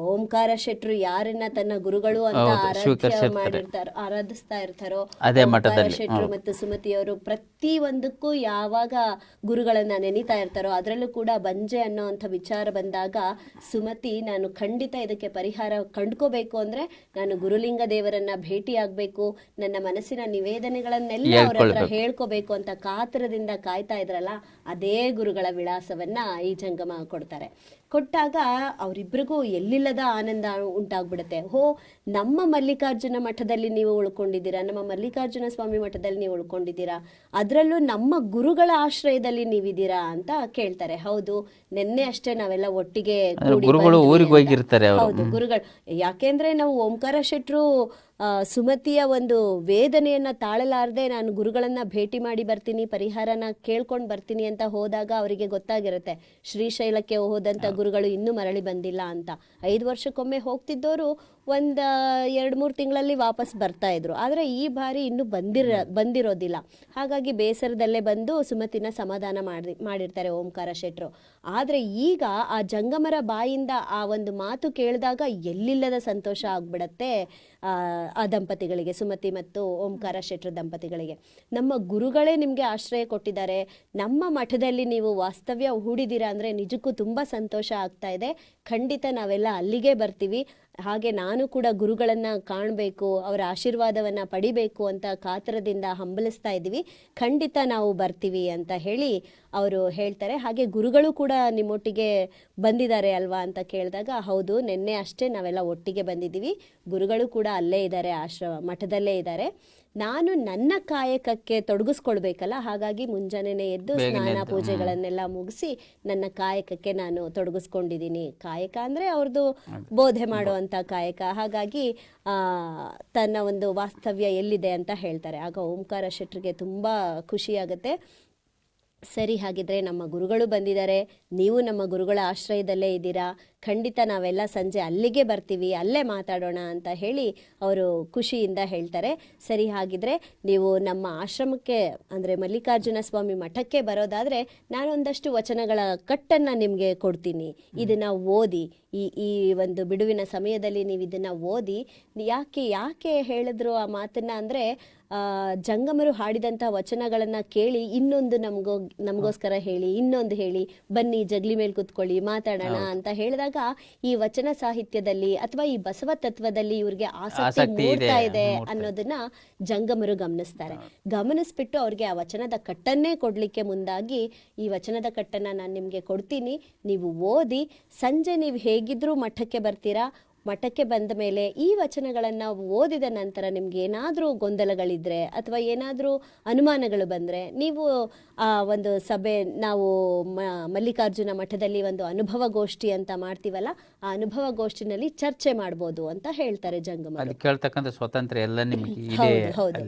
ಓಂಕಾರ ಶೆಟ್ರು ಯಾರನ್ನ ತನ್ನ ಗುರುಗಳು ಅಂತ ಆರಾಧ್ಯ. ಮಾಡಿರ್ತಾರೋ ಆರಾಧಿಸ್ತಾ ಇರ್ತಾರೋ ಓಂಕಾರ ಶೆಟ್ರು. ಮತ್ತು ಸುಮತಿಯವರು ಪ್ರತಿ ಒಂದಕ್ಕೂ ಯಾವಾಗ ಗುರುಗಳನ್ನ ನೆನೀತಾ ಇರ್ತಾರೋ ಅದರಲ್ಲೂ ಕೂಡ ಬಂಜೆ ಅನ್ನೋ ಅಂತ ವಿಚಾರ ಬಂದಾಗ ಸುಮತಿ ನಾನು ಖಂಡಿತ ಇದಕ್ಕೆ ಪರಿಹಾರ ಕಂಡ್ಕೋಬೇಕು ಅಂದ್ರೆ ನಾನು ಗುರುಲಿಂಗ ದೇವರನ್ನ ಭೇಟಿ ಆಗ್ಬೇಕು ನನ್ನ ಮನಸ್ಸಿನ ನಿವೇದನೆಗಳನ್ನೆಲ್ಲ ಅವ್ರ ಹತ್ರ. ಹೇಳ್ಕೋಬೇಕು ಅಂತ ಕಾತರದಿಂದ ಕಾಯ್ತಾ ಇದ್ರಲ್ಲ ಅದೇ ಗುರುಗಳ ವಿಳಾಸವನ್ನ ಈ ಜಂಗಮ ಕೊಡ್ತಾರೆ. ಕೊಟ್ಟಾಗ ಅವರಿಬ್ಬರಿಗೂ ಎಲ್ಲಿಲ್ಲದ ಆನಂದ ಉಂಟಾಗ್ಬಿಡುತ್ತೆ. ಹೋ ನಮ್ಮ ಮಲ್ಲಿಕಾರ್ಜುನ ಮಠದಲ್ಲಿ ನೀವು ಉಳ್ಕೊಂಡಿದ್ದೀರಾ? ನಮ್ಮ ಮಲ್ಲಿಕಾರ್ಜುನ ಸ್ವಾಮಿ ಮಠದಲ್ಲಿ ನೀವು ಉಳ್ಕೊಂಡಿದ್ದೀರಾ? ಅದರಲ್ಲೂ ನಮ್ಮ ಗುರುಗಳ ಆಶ್ರಯದಲ್ಲಿ ನೀವಿದ್ದೀರಾ ಅಂತ ಕೇಳ್ತಾರೆ. ಹೌದು ನಿನ್ನೆ ಅಷ್ಟೇ ನಾವೆಲ್ಲ ಒಟ್ಟಿಗೆ ಗುರುಗಳು ಊರಿಗೆ ಅಂತ. ಹೋಗಿರ್ತಾರೆ ಅವರು. ಹೌದು ಗುರುಗಳು. ಯಾಕೆಂದ್ರೆ ನಾವು ಓಂಕಾರ ಶೆಟ್ರು ಸುಮತಿಯ ಒಂದು ವೇದನೆಯನ್ನು ತಾಳಲಾರದೆ ನಾನು ಗುರುಗಳನ್ನ ಭೇಟಿ ಮಾಡಿ ಬರ್ತೀನಿ ಪರಿಹಾರನ ಕೇಳ್ಕೊಂಡು ಬರ್ತೀನಿ ಅಂತ ಹೋದಾಗ ಅವರಿಗೆ ಗೊತ್ತಾಗಿರುತ್ತೆ ಶ್ರೀಶೈಲಕ್ಕೆ ಹೋದಂಥ ಗುರುಗಳು ಇನ್ನೂ ಮರಳಿ ಬಂದಿಲ್ಲ ಅಂತ. ಐದು ವರ್ಷಕ್ಕೊಮ್ಮೆ ಹೋಗ್ತಿದ್ದವರು ಒಂದ್ ಎರಡು ಮೂರು ತಿಂಗಳಲ್ಲಿ ವಾಪಸ್ ಬರ್ತಾ ಇದ್ರು. ಆದರೆ ಈ ಬಾರಿ ಇನ್ನೂ ಬಂದಿರ ಬಂದಿರೋದಿಲ್ಲ. ಹಾಗಾಗಿ ಬೇಸರದಲ್ಲೇ ಬಂದು ಸುಮತಿನ ಸಮಾಧಾನ ಮಾಡಿ ಮಾಡಿರ್ತಾರೆ ಓಂಕಾರ ಶೆಟ್ಟರು ಆದರೆ ಈಗ ಆ ಜಂಗಮರ ಬಾಯಿಂದ ಆ ಒಂದು ಮಾತು ಕೇಳಿದಾಗ ಎಲ್ಲಿಲ್ಲದ ಸಂತೋಷ ಆಗ್ಬಿಡತ್ತೆ ಆ, ದಂಪತಿಗಳಿಗೆ ಸುಮತಿ ಮತ್ತು ಓಂಕಾರ ಶೆಟ್ರ ದಂಪತಿಗಳಿಗೆ. ನಮ್ಮ ಗುರುಗಳೇ ನಿಮಗೆ ಆಶ್ರಯ ಕೊಟ್ಟಿದ್ದಾರೆ. ನಮ್ಮ ಮಠದಲ್ಲಿ ನೀವು ವಾಸ್ತವ್ಯ ಹೂಡಿದ್ದೀರಾ ಅಂದರೆ ನಿಜಕ್ಕೂ ತುಂಬ ಸಂತೋಷ ಆಗ್ತಾ ಇದೆ. ಖಂಡಿತ ನಾವೆಲ್ಲ ಅಲ್ಲಿಗೆ ಬರ್ತೀವಿ. ಹಾಗೆ ನಾನು ಕೂಡ ಗುರುಗಳನ್ನು ಕಾಣಬೇಕು, ಅವರ ಆಶೀರ್ವಾದವನ್ನು ಪಡಿಬೇಕು ಅಂತ ಕಾತರದಿಂದ ಹಂಬಲಿಸ್ತಾ ಇದ್ದೀವಿ. ಖಂಡಿತ ನಾವು ಬರ್ತೀವಿ ಅಂತ ಹೇಳಿ ಅವರು ಹೇಳ್ತಾರೆ. ಹಾಗೆ ಗುರುಗಳು ಕೂಡ ನಿಮ್ಮೊಟ್ಟಿಗೆ ಬಂದಿದ್ದಾರೆ ಅಲ್ವಾ ಅಂತ ಕೇಳಿದಾಗ, ಹೌದು, ನಿನ್ನೆ ಅಷ್ಟೇ ನಾವೆಲ್ಲ ಒಟ್ಟಿಗೆ ಬಂದಿದ್ದೀವಿ. ಗುರುಗಳು ಕೂಡ ಅಲ್ಲೇ ಇದ್ದಾರೆ, ಆಶ್ರಮ ಮಠದಲ್ಲೇ ಇದ್ದಾರೆ. ನಾನು ನನ್ನ ಕಾಯಕಕ್ಕೆ ತೊಡಗಿಸ್ಕೊಳ್ಬೇಕಲ್ಲ? ಹಾಗಾಗಿ ಮುಂಜಾನೆ ಎದ್ದು ಸ್ನಾನ ಪೂಜೆಗಳನ್ನೆಲ್ಲ ಮುಗಿಸಿ ನನ್ನ ಕಾಯಕಕ್ಕೆ ನಾನು ತೊಡಗಿಸ್ಕೊಂಡಿದ್ದೀನಿ. ಕಾಯಕ ಅಂದ್ರೆ ಅವ್ರದ್ದು ಬೋಧೆ ಮಾಡುವಂಥ ಕಾಯಕ. ಹಾಗಾಗಿ ಆ, ತನ್ನ ಒಂದು ವಾಸ್ತವ್ಯ ಎಲ್ಲಿದೆ ಅಂತ ಹೇಳ್ತಾರೆ. ಆಗ ಓಂಕಾರ ಶೆಟ್ರಿಗೆ ತುಂಬ ಖುಷಿಯಾಗುತ್ತೆ ಸರಿ ಹಾಗಿದ್ರೆ ನಮ್ಮ ಗುರುಗಳು ಬಂದಿದ್ದಾರೆ. ನೀವು ನಮ್ಮ ಗುರುಗಳ ಆಶ್ರಯದಲ್ಲೇ ಇದ್ದೀರಾ. ಖಂಡಿತ ನಾವೆಲ್ಲ ಸಂಜೆ ಅಲ್ಲಿಗೆ ಬರ್ತೀವಿ ಅಲ್ಲೇ ಮಾತಾಡೋಣ ಅಂತ ಹೇಳಿ ಅವರು ಖುಷಿಯಿಂದ ಹೇಳ್ತಾರೆ. ಸರಿ ಹಾಗಿದ್ರೆ ನೀವು ನಮ್ಮ ಆಶ್ರಮಕ್ಕೆ ಅಂದರೆ ಮಲ್ಲಿಕಾರ್ಜುನ ಸ್ವಾಮಿ ಮಠಕ್ಕೆ ಬರೋದಾದರೆ ನಾನೊಂದಷ್ಟು ವಚನಗಳ ಕಟ್ಟನ್ನು ನಿಮಗೆ ಕೊಡ್ತೀನಿ. ಇದನ್ನು ಓದಿ ಈ ಈ ಒಂದು ಬಿಡುವಿನ ಸಮಯದಲ್ಲಿ ನೀವು ಇದನ್ನು ಓದಿ ಯಾಕೆ ಯಾಕೆ ಹೇಳಿದ್ರು ಆ ಮಾತನ್ನು ಅಂದರೆ ಜಂಗಮರು ಹಾಡಿದಂಥ ವಚನಗಳನ್ನು ಕೇಳಿ ಇನ್ನೊಂದು ನಮಗೋ ನಮಗೋಸ್ಕರ ಹೇಳಿ ಇನ್ನೊಂದು ಹೇಳಿ ಬನ್ನಿ ಜಗ್ಲಿ ಮೇಲೆ ಕೂತ್ಕೊಳ್ಳಿ ಮಾತಾಡೋಣ ಅಂತ ಹೇಳಿದಾಗ ಈ ವಚನ ಸಾಹಿತ್ಯದಲ್ಲಿ ಅಥವಾ ಈ ಬಸವ ತತ್ವದಲ್ಲಿ ಇವ್ರಿಗೆ ಆಸಕ್ತಿ ಮೂಡ್ತಾ ಇದೆ ಅನ್ನೋದನ್ನ ಜಂಗಮರು ಗಮನಿಸ್ತಾರೆ. ಗಮನಿಸ್ಬಿಟ್ಟು ಅವ್ರಿಗೆ ಆ ವಚನದ ಕಟ್ಟನ್ನೇ ಕೊಡ್ಲಿಕ್ಕೆ ಮುಂದಾಗಿ ಈ ವಚನದ ಕಟ್ಟನ್ನ ನಾನು ನಿಮಗೆ ಕೊಡ್ತೀನಿ. ನೀವು ಓದಿ ಸಂಜೆ ನೀವು ಹೇಗಿದ್ರೂ ಮಠಕ್ಕೆ ಬರ್ತೀರಾ ಮಠಕ್ಕೆ ಬಂದ ಮೇಲೆ ಈ ವಚನಗಳನ್ನು ಓದಿದ ನಂತರ ನಿಮ್ಗೆ ಏನಾದರೂ ಗೊಂದಲಗಳಿದ್ರೆ ಅಥವಾ ಏನಾದರೂ ಅನುಮಾನಗಳು ಬಂದರೆ ನೀವು ಆ ಒಂದು ಸಭೆ ನಾವು ಮ- ಮಲ್ಲಿಕಾರ್ಜುನ ಮಠದಲ್ಲಿ ಒಂದು ಅನುಭವ ಗೋಷ್ಠಿ ಅಂತ ಮಾಡ್ತೀವಲ್ಲ ಆ ಅನುಭವ ಗೋಷ್ಠಿನಲ್ಲಿ ಚರ್ಚೆ ಮಾಡ್ಬೋದು ಅಂತ ಹೇಳ್ತಾರೆ ಜಂಗಮ ಕೇಳ್ತಕ್ಕಂಥ ಸ್ವತಂತ್ರ ಎಲ್ಲ ನಿಮಗೆ ಹೌದು ಹೌದು.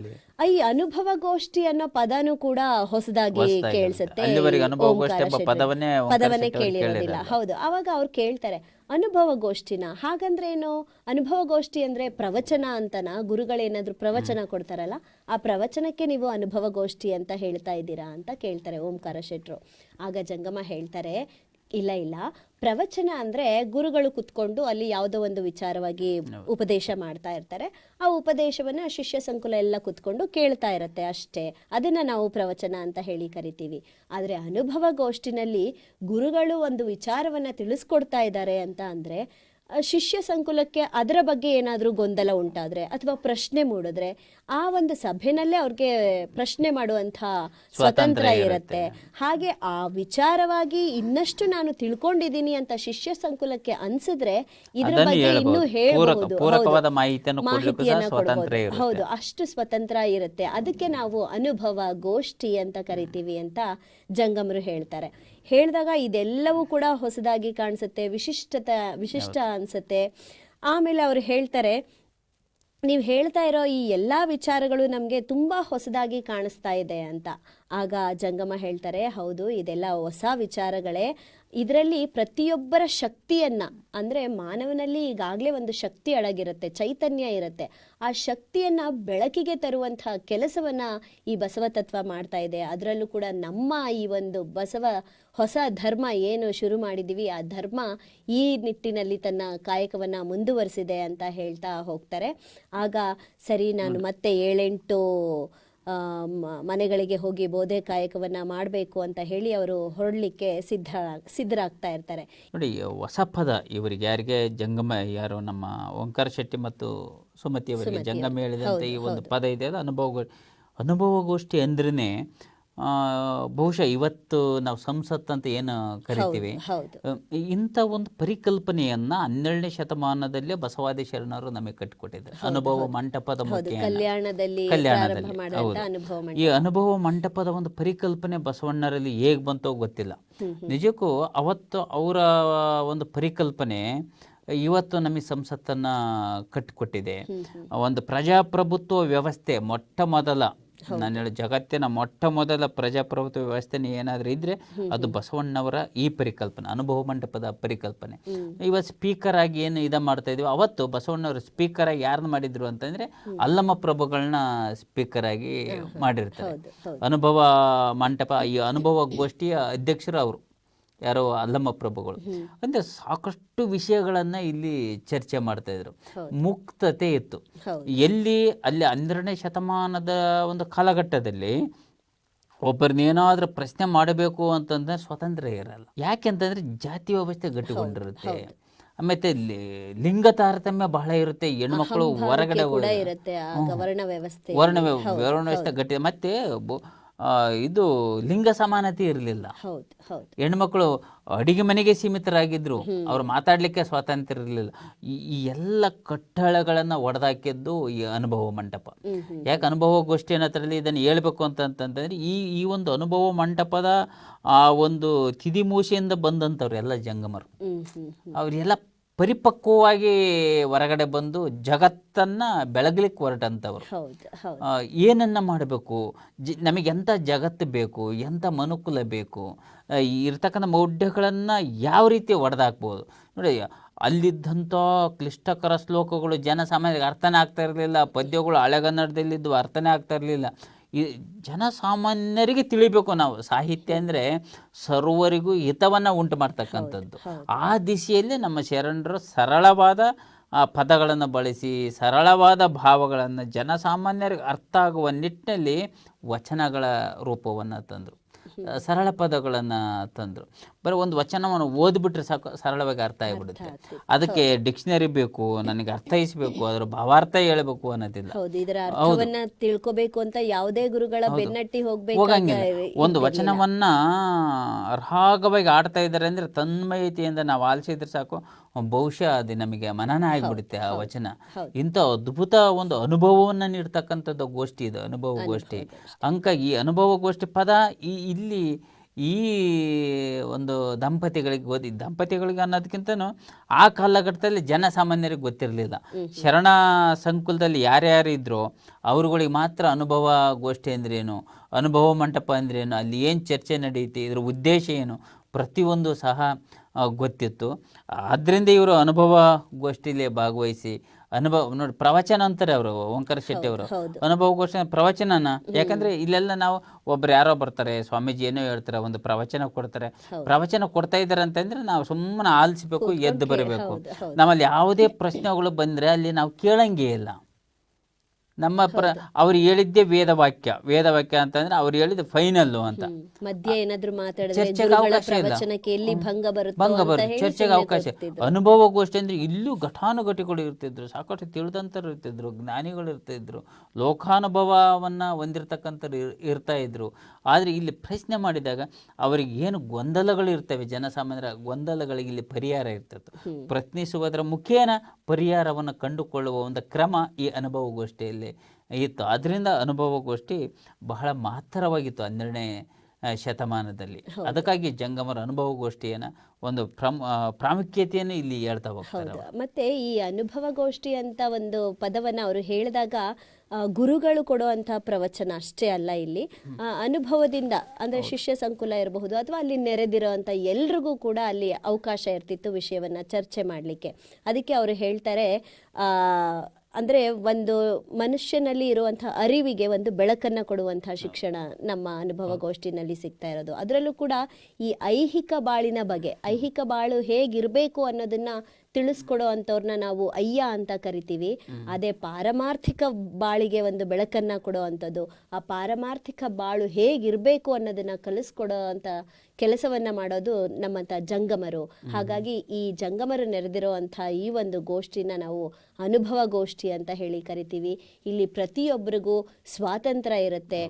ಈ ಅನುಭವ ಗೋಷ್ಠಿ ಅನ್ನೋ ಪದನೂ ಕೂಡ ಹೊಸದಾಗಿ ಕೇಳಿಸುತ್ತೆ. ಪದವನ್ನೇ ಕೇಳಿರೋದಿಲ್ಲ. ಹೌದು ಅವಾಗ ಅವ್ರು ಕೇಳ್ತಾರೆ. ಅನುಭವ ಗೋಷ್ಠಿನ ಹಾಗಂದ್ರೆ ಏನು ಅನುಭವ ಗೋಷ್ಠಿ ಅಂದ್ರೆ ಪ್ರವಚನ ಅಂತನ? ಗುರುಗಳೇನಾದ್ರೂ ಪ್ರವಚನ ಕೊಡ್ತಾರಲ್ಲ ಆ ಪ್ರವಚನಕ್ಕೆ ನೀವು ಅನುಭವ ಗೋಷ್ಠಿ ಅಂತ ಹೇಳ್ತಾ ಇದ್ದೀರಾ ಅಂತ ಕೇಳ್ತಾರೆ ಓಂಕಾರ ಶೆಟ್ರು. ಆಗ ಜಂಗಮ ಹೇಳ್ತಾರೆ ಇಲ್ಲ ಇಲ್ಲ ಪ್ರವಚನ ಅಂದ್ರೆ ಗುರುಗಳು ಕುತ್ಕೊಂಡು ಅಲ್ಲಿ ಯಾವುದೋ ಒಂದು ವಿಚಾರವಾಗಿ ಉಪದೇಶ ಮಾಡ್ತಾ ಇರ್ತಾರೆ. ಆ ಉಪದೇಶವನ್ನ ಶಿಷ್ಯ ಸಂಕುಲ ಎಲ್ಲ ಕುತ್ಕೊಂಡು ಕೇಳ್ತಾ ಇರತ್ತೆ ಅಷ್ಟೇ. ಅದನ್ನ ನಾವು ಪ್ರವಚನ ಅಂತ ಹೇಳಿ ಕರಿತೀವಿ. ಆದ್ರೆ ಅನುಭವ ಗೋಷ್ಠಿನಲ್ಲಿ ಗುರುಗಳು ಒಂದು ವಿಚಾರವನ್ನ ತಿಳಿಸ್ಕೊಡ್ತಾ ಇದ್ದಾರೆ ಅಂತ ಅಂದ್ರೆ ಶಿಷ್ಯ ಸಂಕುಲಕ್ಕೆ ಅದರ ಬಗ್ಗೆ ಏನಾದರೂ ಗೊಂದಲ ಉಂಟಾದರೆ ಅಥವಾ ಪ್ರಶ್ನೆ ಮೂಡಿದ್ರೆ ಆ ಒಂದು ಸಭೆನಲ್ಲೇ ಅವ್ರಿಗೆ ಪ್ರಶ್ನೆ ಮಾಡುವಂಥ ಸ್ವತಂತ್ರ ಇರುತ್ತೆ ಹಾಗೆ ಆ ವಿಚಾರವಾಗಿ ಇನ್ನಷ್ಟು ನಾನು ತಿಳ್ಕೊಂಡಿದ್ದೀನಿ ಅಂತ ಶಿಷ್ಯ ಸಂಕುಲಕ್ಕೆ ಅನ್ಸಿದ್ರೆ ಇದರ ಬಗ್ಗೆ ಇನ್ನೂ. ಹೇಳಬಹುದು ಮಾಹಿತಿಯನ್ನು. ಇರುತ್ತೆ. ಹೌದು ಅಷ್ಟು ಸ್ವತಂತ್ರ ಇರುತ್ತೆ ಅದಕ್ಕೆ ನಾವು ಅನುಭವ ಗೋಷ್ಠಿ ಅಂತ ಕರಿತೀವಿ ಅಂತ ಜಂಗಮರು ಹೇಳ್ತಾರೆ ಹೇಳಿದಾಗ ಇದೆಲ್ಲವೂ ಕೂಡ ಹೊಸದಾಗಿ ಕಾಣಿಸುತ್ತೆ ವಿಶಿಷ್ಟತ ವಿಶಿಷ್ಟ ಅನಿಸುತ್ತೆ. ಆಮೇಲೆ ಅವರು ಹೇಳ್ತಾರೆ ನೀವು ಹೇಳ್ತಾ ಇರೋ ಈ ಎಲ್ಲ ವಿಚಾರಗಳು ನಮಗೆ ತುಂಬ ಹೊಸದಾಗಿ ಕಾಣಿಸ್ತಾ ಇದೆ ಅಂತ. ಆಗ ಜಂಗಮ ಹೇಳ್ತಾರೆ ಹೌದು ಇದೆಲ್ಲ ಹೊಸ ವಿಚಾರಗಳೇ. ಇದರಲ್ಲಿ ಪ್ರತಿಯೊಬ್ಬರ ಶಕ್ತಿಯನ್ನ ಅಂದರೆ ಮಾನವನಲ್ಲಿ ಈಗಾಗಲೇ ಒಂದು ಶಕ್ತಿ ಅಡಗಿರುತ್ತೆ ಚೈತನ್ಯ ಇರುತ್ತೆ. ಆ ಶಕ್ತಿಯನ್ನ ಬೆಳಕಿಗೆ ತರುವಂತಹ ಕೆಲಸವನ್ನ ಈ ಬಸವ ತತ್ವ ಮಾಡ್ತಾ ಇದೆ. ಅದರಲ್ಲೂ ಕೂಡ ನಮ್ಮ ಈ ಒಂದು ಬಸವ ಹೊಸ ಧರ್ಮ ಏನು ಶುರು ಮಾಡಿದ್ದೀವಿ ಆ ಧರ್ಮ ಈ ನಿಟ್ಟಿನಲ್ಲಿ ತನ್ನ ಕಾಯಕವನ್ನು ಮುಂದುವರಿಸಿದೆ ಅಂತ ಹೇಳ್ತಾ ಹೋಗ್ತಾರೆ. ಆಗ ಸರಿ ನಾನು ಮತ್ತೆ ಏಳೆಂಟು ಮನೆಗಳಿಗೆ ಹೋಗಿ ಬೋಧೆ ಕಾಯಕವನ್ನು ಮಾಡಬೇಕು ಅಂತ ಹೇಳಿ ಅವರು ಹೊರಡಲಿಕ್ಕೆ ಸಿದ್ಧ ಸಿದ್ಧರಾಗ್ತಾ ಇರ್ತಾರೆ. ನೋಡಿ ಹೊಸ ಪದ ಇವರಿಗೆ. ಯಾರಿಗೆ? ಜಂಗಮ ಯಾರು ನಮ್ಮ ಓಂಕಾರ ಶೆಟ್ಟಿ ಮತ್ತು ಸುಮತಿ ಅವರಿಗೆ. ಜಂಗಮ ಹೇಳಿದಂತೆ ಈ ಒಂದು ಪದ ಇದೆ. ಅದು ಅನುಭವ ಗೋ- ಅನುಭವ ಗೋಷ್ಠಿ ಅಂದ್ರೇ ಬಹುಶಃ ಇವತ್ತು ನಾವು ಸಂಸತ್ ಅಂತ ಏನು ಕರಿತೀವಿ? ಇಂಥ ಒಂದು ಪರಿಕಲ್ಪನೆಯನ್ನ ಹನ್ನೆರಡನೇ ಶತಮಾನದಲ್ಲಿ ಬಸವಾದಿ ಶರಣರು ನಮಗೆ ಕಟ್ಟಿಕೊಟ್ಟಿದ್ದಾರೆ. ಅನುಭವ ಮಂಟಪದ ಕಲ್ಯಾಣದಲ್ಲಿ. ಈ ಅನುಭವ ಮಂಟಪದ ಒಂದು ಪರಿಕಲ್ಪನೆ ಬಸವಣ್ಣರಲ್ಲಿ ಹೇಗೆ ಬಂತೋ ಗೊತ್ತಿಲ್ಲ. ನಿಜಕ್ಕೂ ಅವತ್ತು ಅವರ ಒಂದು ಪರಿಕಲ್ಪನೆ ಇವತ್ತು ನಮಗೆ ಸಂಸತ್ತನ್ನ ಕಟ್ಟಿಕೊಟ್ಟಿದೆ. ಒಂದು ಪ್ರಜಾಪ್ರಭುತ್ವ ವ್ಯವಸ್ಥೆ ಮೊಟ್ಟ ಮೊದಲ ನಾನು ಹೇಳಿ ಜಗತ್ತಿನ ಮೊಟ್ಟ ಮೊದಲ ಪ್ರಜಾಪ್ರಭುತ್ವ ವ್ಯವಸ್ಥೆ ಏನಾದರೂ ಇದ್ರೆ ಅದು ಬಸವಣ್ಣವರ ಈ ಪರಿಕಲ್ಪನೆ ಅನುಭವ ಮಂಟಪದ ಪರಿಕಲ್ಪನೆ. ಇವತ್ತು ಸ್ಪೀಕರ್ ಆಗಿ ಏನು ಇದ ಮಾಡ್ತಾ ಇದೀವಿ ಅವತ್ತು ಬಸವಣ್ಣವರು ಸ್ಪೀಕರ್ ಆಗಿ ಯಾರನ್ನ ಮಾಡಿದ್ರು ಅಂತಂದ್ರೆ ಅಲ್ಲಮ್ಮ ಪ್ರಭುಗಳನ್ನ ಸ್ಪೀಕರ್ ಆಗಿ ಮಾಡಿರ್ತಾರೆ. ಅನುಭವ ಮಂಟಪ ಈ ಅನುಭವ ಗೋಷ್ಠಿಯ ಅಧ್ಯಕ್ಷರು ಅವರು. ಯಾರೋ ಅಲ್ಲಮ್ಮ ಪ್ರಭುಗಳು. ಅಂದ್ರೆ ಸಾಕಷ್ಟು ವಿಷಯಗಳನ್ನು ಇಲ್ಲಿ ಚರ್ಚೆ ಮಾಡ್ತಾ ಇದ್ರು. ಮುಕ್ತತೆ ಇತ್ತು. ಎಲ್ಲಿ ಅಲ್ಲಿ ಹನ್ನೆರಡನೇ ಶತಮಾನದ ಒಂದು ಕಾಲಘಟ್ಟದಲ್ಲಿ ಒಬ್ಬರನ್ನೇನಾದ್ರೂ ಪ್ರಶ್ನೆ ಮಾಡಬೇಕು ಅಂತಂದ್ರೆ ಸ್ವತಂತ್ರ ಇರಲ್ಲ. ಯಾಕೆಂತಂದ್ರೆ ಜಾತಿ ವ್ಯವಸ್ಥೆ ಗಟ್ಟಿಗೊಂಡಿರುತ್ತೆ. ಆಮೇಲೆ ಲಿಂಗ ತಾರತಮ್ಯ ಬಹಳ ಇರುತ್ತೆ. ಹೆಣ್ಮಕ್ಳು ಹೊರಗಡೆ ವರ್ಣ ವ್ಯವಸ್ಥೆ. ವರ್ಣ ವ್ಯವಸ್ಥೆ ಗಟ್ಟಿ ಮತ್ತೆ ಇದು ಲಿಂಗ ಸಮಾನತೆ ಇರಲಿಲ್ಲ. ಹೆಣ್ಮಕ್ಳು ಅಡಿಗೆ ಮನೆಗೆ ಸೀಮಿತರಾಗಿದ್ರು ಅವ್ರು ಮಾತಾಡ್ಲಿಕ್ಕೆ ಸ್ವಾತಂತ್ರ್ಯ ಇರಲಿಲ್ಲ. ಈ ಎಲ್ಲ ಕಟ್ಟಳಗಳನ್ನು ಒಡೆದಾಕಿದ್ದು ಈ ಅನುಭವ ಮಂಟಪ. ಯಾಕೆ ಅನುಭವ ಗೋಷ್ಠಿ ಅನ್ನೋದ್ರಲ್ಲಿ ಇದನ್ನು ಹೇಳ್ಬೇಕು ಅಂತಂತಂದ್ರೆ ಈ ಈ ಒಂದು ಅನುಭವ ಮಂಟಪದ ಆ ಒಂದು ತಿದಿಮೂಸೆಯಿಂದ ಬಂದಂಥವ್ರು ಎಲ್ಲ ಜಂಗಮರು. ಅವರೆಲ್ಲ ಪರಿಪಕ್ವವಾಗಿ ಹೊರಗಡೆ ಬಂದು ಜಗತ್ತನ್ನು ಬೆಳಗಲಿಕ್ಕೆ ಹೊರಟಂಥವ್ರು ಏನನ್ನು ಮಾಡಬೇಕು? ಜಿ ನಮಗೆ ಎಂಥ ಜಗತ್ತು ಬೇಕು? ಎಂಥ ಮನುಕುಲ ಬೇಕು? ಇರ್ತಕ್ಕಂಥ ಮೌಢ್ಯಗಳನ್ನು ಯಾವ ರೀತಿ ಒಡೆದಾಕ್ಬೋದು? ನೋಡಿ ಅಲ್ಲಿದ್ದಂಥ ಕ್ಲಿಷ್ಟಕರ ಶ್ಲೋಕಗಳು ಜನಸಾಮಾನ್ಯರಿಗೆ ಅರ್ಥನೇ ಆಗ್ತಾ ಇರಲಿಲ್ಲ ಪದ್ಯಗಳು ಹಳೆಗನ್ನಡದಲ್ಲಿದ್ದು ಅರ್ಥನೇ ಆಗ್ತಾ ಇರಲಿಲ್ಲ. ಈ ಜನಸಾಮಾನ್ಯರಿಗೆ ತಿಳಿಬೇಕು ನಾವು. ಸಾಹಿತ್ಯ ಅಂದರೆ ಸರ್ವರಿಗೂ ಹಿತವನ್ನು ಉಂಟು ಮಾಡ್ತಕ್ಕಂಥದ್ದು. ಆ ದಿಶೆಯಲ್ಲಿ ನಮ್ಮ ಶರಣರು ಸರಳವಾದ ಆ ಪದಗಳನ್ನು ಬಳಸಿ ಸರಳವಾದ ಭಾವಗಳನ್ನು ಜನಸಾಮಾನ್ಯರಿಗೆ ಅರ್ಥ ಆಗುವ ನಿಟ್ಟಿನಲ್ಲಿ ವಚನಗಳ ರೂಪವನ್ನು ತಂದರು. ಸರಳ ಪದಗಳನ್ನು ತಂದರು. ಬರೀ ಒಂದು ವಚನವನ್ನು ಓದ್ಬಿಟ್ರೆ ಸಾಕು ಸರಳವಾಗಿ ಅರ್ಥ ಆಗಿಬಿಡುತ್ತೆ. ಅದಕ್ಕೆ ಡಿಕ್ಷನರಿ ಬೇಕು ನನಗೆ ಅರ್ಥೈಸಬೇಕು ಅದರ ಭಾವಾರ್ಥ ಹೇಳಬೇಕು ಅನ್ನೋದಿಲ್ಲ. ತಿಳ್ಕೋಬೇಕು ಅಂತ ಯಾವುದೇ ಗುರುಗಳ ಬೆನ್ನಟ್ಟಿ ಹೋಗಬೇಕು ಹೋಗಂಗಿಲ್ಲ. ಒಂದು ವಚನವನ್ನ ಅರ್ಹಾಗವಾಗಿ ಆಡ್ತಾ ಇದ್ದಾರೆ ಅಂದ್ರೆ ತನ್ಮಯತೆಯಿಂದ ನಾವು ಆಲಿಸಿದ್ರೆ ಸಾಕು. ಬಹುಶಃ ಅದು ನಮಗೆ ಮನನ ಆಗಿಬಿಡುತ್ತೆ ಆ ವಚನ. ಇಂಥ ಅದ್ಭುತ ಒಂದು ಅನುಭವವನ್ನು ನೀಡ್ತಕ್ಕಂಥದ್ದು ಗೋಷ್ಠಿ ಇದು ಅನುಭವ ಗೋಷ್ಠಿ. ಅಂಕ ಈ ಅನುಭವ ಗೋಷ್ಠಿ ಪದ ಈ ಇಲ್ಲಿ ಈ ಒಂದು ದಂಪತಿಗಳಿಗೆ ಓದಿ ದಂಪತಿಗಳಿಗೆ ಅನ್ನೋದಕ್ಕಿಂತನೂ ಆ ಕಾಲಘಟ್ಟದಲ್ಲಿ ಜನಸಾಮಾನ್ಯರಿಗೆ ಗೊತ್ತಿರಲಿಲ್ಲ. ಶರಣ ಸಂಕುಲದಲ್ಲಿ ಯಾರ್ಯಾರು ಇದ್ರೋ ಅವರುಗಳಿಗೆ ಮಾತ್ರ ಅನುಭವ ಗೋಷ್ಠಿ ಅಂದ್ರೇನು ಅನುಭವ ಮಂಟಪ ಅಂದ್ರೇನು ಅಲ್ಲಿ ಏನು ಚರ್ಚೆ ನಡೆಯುತ್ತೆ ಇದ್ರ ಉದ್ದೇಶ ಏನು ಪ್ರತಿಯೊಂದು ಸಹ ಗೊತ್ತಿತ್ತು. ಆದ್ದರಿಂದ ಇವರು ಅನುಭವ ಗೋಷ್ಠಿಲಿ ಭಾಗವಹಿಸಿ ಅನುಭವ ನೋಡಿ ಪ್ರವಚನ ಅಂತಾರೆ ಅವರು ಓಂಕಾರ ಶೆಟ್ಟಿ ಅವರು. ಅನುಭವ ಗೋಷ್ಠಿ ಪ್ರವಚನನ. ಯಾಕಂದ್ರೆ ಇಲ್ಲೆಲ್ಲ ನಾವು ಒಬ್ರು ಯಾರೋ ಬರ್ತಾರೆ ಸ್ವಾಮೀಜಿ ಏನೋ ಹೇಳ್ತಾರೆ ಒಂದು ಪ್ರವಚನ ಕೊಡ್ತಾರೆ. ಪ್ರವಚನ ಕೊಡ್ತಾ ಇದ್ದಾರೆ ಅಂತಂದ್ರೆ ನಾವು ಸುಮ್ಮನೆ ಆಲಿಸ್ಬೇಕು ಎದ್ದು ಬರಬೇಕು. ನಮ್ಮಲ್ಲಿ ಯಾವುದೇ ಪ್ರಶ್ನೆಗಳು ಬಂದ್ರೆ ಅಲ್ಲಿ ನಾವು ಕೇಳಂಗೇ ಇಲ್ಲ. ನಮ್ಮ ಪ್ರ ಅವ್ರು ಹೇಳಿದ್ದೇ ವೇದವಾಕ್ಯ ವೇದವಾಕ್ಯ ಅಂತಂದ್ರೆ ಅವ್ರು ಹೇಳಿದ ಫೈನಲ್ ಅಂತ. ಮಧ್ಯ ಏನಾದ್ರೂ ಮಾತಾಡಿದ್ರೆ ಚರ್ಚೆಗೆ ಅವಕಾಶ ಇಲ್ಲ. ಭಂಗ ಬರುತ್ತೋ ಚರ್ಚೆಗೆ ಅವಕಾಶ. ಅನುಭವ ಗೋಷ್ಠಿ ಅಂದ್ರೆ ಇಲ್ಲೂ ಘಟಾನುಘಟಿಗಳು ಇರ್ತಿದ್ರು. ಸಾಕಷ್ಟು ತಿಳಿದಂತರು ಇರ್ತಿದ್ರು. ಜ್ಞಾನಿಗಳು ಇರ್ತಿದ್ರು. ಲೋಕಾನುಭವವನ್ನ ಹೊಂದಿರತಕ್ಕಂಥ ಇರ್- ಇರ್ತಾ ಇದ್ರು. ಆದ್ರೆ ಇಲ್ಲಿ ಪ್ರಶ್ನೆ ಮಾಡಿದಾಗ ಅವರಿಗೆ ಏನು ಗೊಂದಲಗಳು ಇರ್ತವೆ? ಜನಸಾಮಾನ್ಯರ ಗೊಂದಲಗಳಿಗೆ ಇಲ್ಲಿ ಪರಿಹಾರ ಇರ್ತದೆ. ಪ್ರಶ್ನಿಸುವುದರ ಮುಖೇನ ಪರಿಹಾರವನ್ನು ಕಂಡುಕೊಳ್ಳುವ ಒಂದು ಕ್ರಮ ಈ ಅನುಭವ ಗೋಷ್ಠಿಯಲ್ಲಿ ಇತ್ತು. ಅದರಿಂದ ಅನುಭವ ಗೋಷ್ಠಿ ಬಹಳ ಮಹತ್ತರವಾಗಿತ್ತು ಹನ್ನೆರಡನೇ ಶತಮಾನದಲ್ಲಿ. ಅದಕ್ಕಾಗಿ ಜಂಗಮರ ಅನುಭವ ಗೋಷ್ಠಿಯನ್ನು ಒಂದು ಪ್ರಮ್ ಪ್ರಾಮುಖ್ಯತೆಯನ್ನು ಇಲ್ಲಿ ಹೇಳ್ತಾ ಹೋಗ್ತಾರೆ ಮತ್ತೆ ಈ ಅನುಭವ ಗೋಷ್ಠಿ ಅಂತ ಒಂದು ಪದವನ್ನ ಅವರು ಹೇಳಿದಾಗ ಗುರುಗಳು ಕೊಡುವಂತಹ ಪ್ರವಚನ ಅಷ್ಟೇ ಅಲ್ಲ ಇಲ್ಲಿ. ಅನುಭವದಿಂದ ಅಂದ್ರೆ ಶಿಷ್ಯ ಸಂಕುಲ ಇರಬಹುದು ಅಥವಾ ಅಲ್ಲಿ ನೆರೆದಿರುವಂತ ಎಲ್ರಿಗೂ ಕೂಡ ಅಲ್ಲಿ ಅವಕಾಶ ಇರ್ತಿತ್ತು ವಿಷಯವನ್ನ ಚರ್ಚೆ ಮಾಡಲಿಕ್ಕೆ. ಅದಕ್ಕೆ ಅವರು ಹೇಳ್ತಾರೆ ಆ ಅಂದ್ರೆ ಒಂದು ಮನುಷ್ಯನಲ್ಲಿ ಇರುವಂಥ ಅರಿವಿಗೆ ಒಂದು ಬೆಳಕನ್ನು ಕೊಡುವಂಥ ಶಿಕ್ಷಣ ನಮ್ಮ ಅನುಭವ ಗೋಷ್ಠಿನಲ್ಲಿ ಸಿಗ್ತಾ ಇರೋದು. ಅದರಲ್ಲೂ ಕೂಡ ಈ ಐಹಿಕ ಬಾಳಿನ ಬಗ್ಗೆ ಐಹಿಕ ಬಾಳು ಹೇಗಿರಬೇಕು ಅನ್ನೋದನ್ನ ತಿಳಿಸ್ಕೊಡೋ ಅಂಥವ್ರನ್ನ ನಾವು ಅಯ್ಯ ಅಂತ ಕರಿತೀವಿ. ಅದೇ ಪಾರಮಾರ್ಥಿಕ ಬಾಳಿಗೆ ಒಂದು ಬೆಳಕನ್ನ ಕೊಡೋ ಅಂಥದ್ದು. ಆ ಪಾರಮಾರ್ಥಿಕ ಬಾಳು ಹೇಗಿರಬೇಕು ಅನ್ನೋದನ್ನ ಕಲಿಸ್ಕೊಡೋ ಅಂತ ಕೆಲಸವನ್ನ ಮಾಡೋದು ನಮ್ಮಂತ ಜಂಗಮರು. ಹಾಗಾಗಿ ಈ ಜಂಗಮರು ನೆರೆದಿರುವಂಥ ಈ ಒಂದು ಗೋಷ್ಠಿನ ನಾವು ಅನುಭವ ಗೋಷ್ಠಿ ಅಂತ ಹೇಳಿ ಕರಿತೀವಿ. ಇಲ್ಲಿ ಪ್ರತಿಯೊಬ್ಬರಿಗೂ ಸ್ವಾತಂತ್ರ್ಯ ಇರುತ್ತೆ.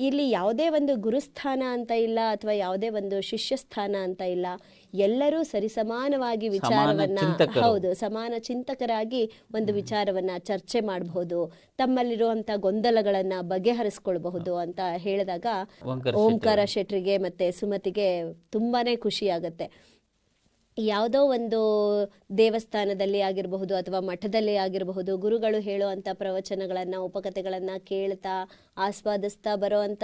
ಇಲ್ಲಿ ಯಾವುದೇ ಒಂದು ಗುರುಸ್ಥಾನ ಅಂತ ಇಲ್ಲ ಅಥವಾ ಯಾವುದೇ ಒಂದು ಶಿಷ್ಯಸ್ಥಾನ ಅಂತ ಇಲ್ಲ. ಎಲ್ಲರೂ ಸರಿಸಮಾನವಾಗಿ ವಿಚಾರವನ್ನ ಹೌದು ಸಮಾನ ಚಿಂತಕರಾಗಿ ಒಂದು ವಿಚಾರವನ್ನ ಚರ್ಚೆ ಮಾಡಬಹುದು ತಮ್ಮಲ್ಲಿರುವಂತ ಗೊಂದಲಗಳನ್ನ ಬಗೆಹರಿಸ್ಕೊಳ್ಬಹುದು ಅಂತ ಹೇಳಿದಾಗ ಓಂಕಾರ ಓಂಕಾರ ಶೆಟ್ರಿಗೆ ಮತ್ತೆ ಸುಮತಿಗೆ ತುಂಬಾನೇ ಖುಷಿ ಆಗತ್ತೆ ಯಾವುದೋ ಒಂದು ದೇವಸ್ಥಾನದಲ್ಲಿ ಆಗಿರಬಹುದು ಅಥವಾ ಮಠದಲ್ಲಿ ಆಗಿರಬಹುದು, ಗುರುಗಳು ಹೇಳುವಂಥ ಪ್ರವಚನಗಳನ್ನು, ಉಪಕಥೆಗಳನ್ನು ಕೇಳ್ತಾ ಆಸ್ವಾದಿಸ್ತಾ ಬರೋವಂಥ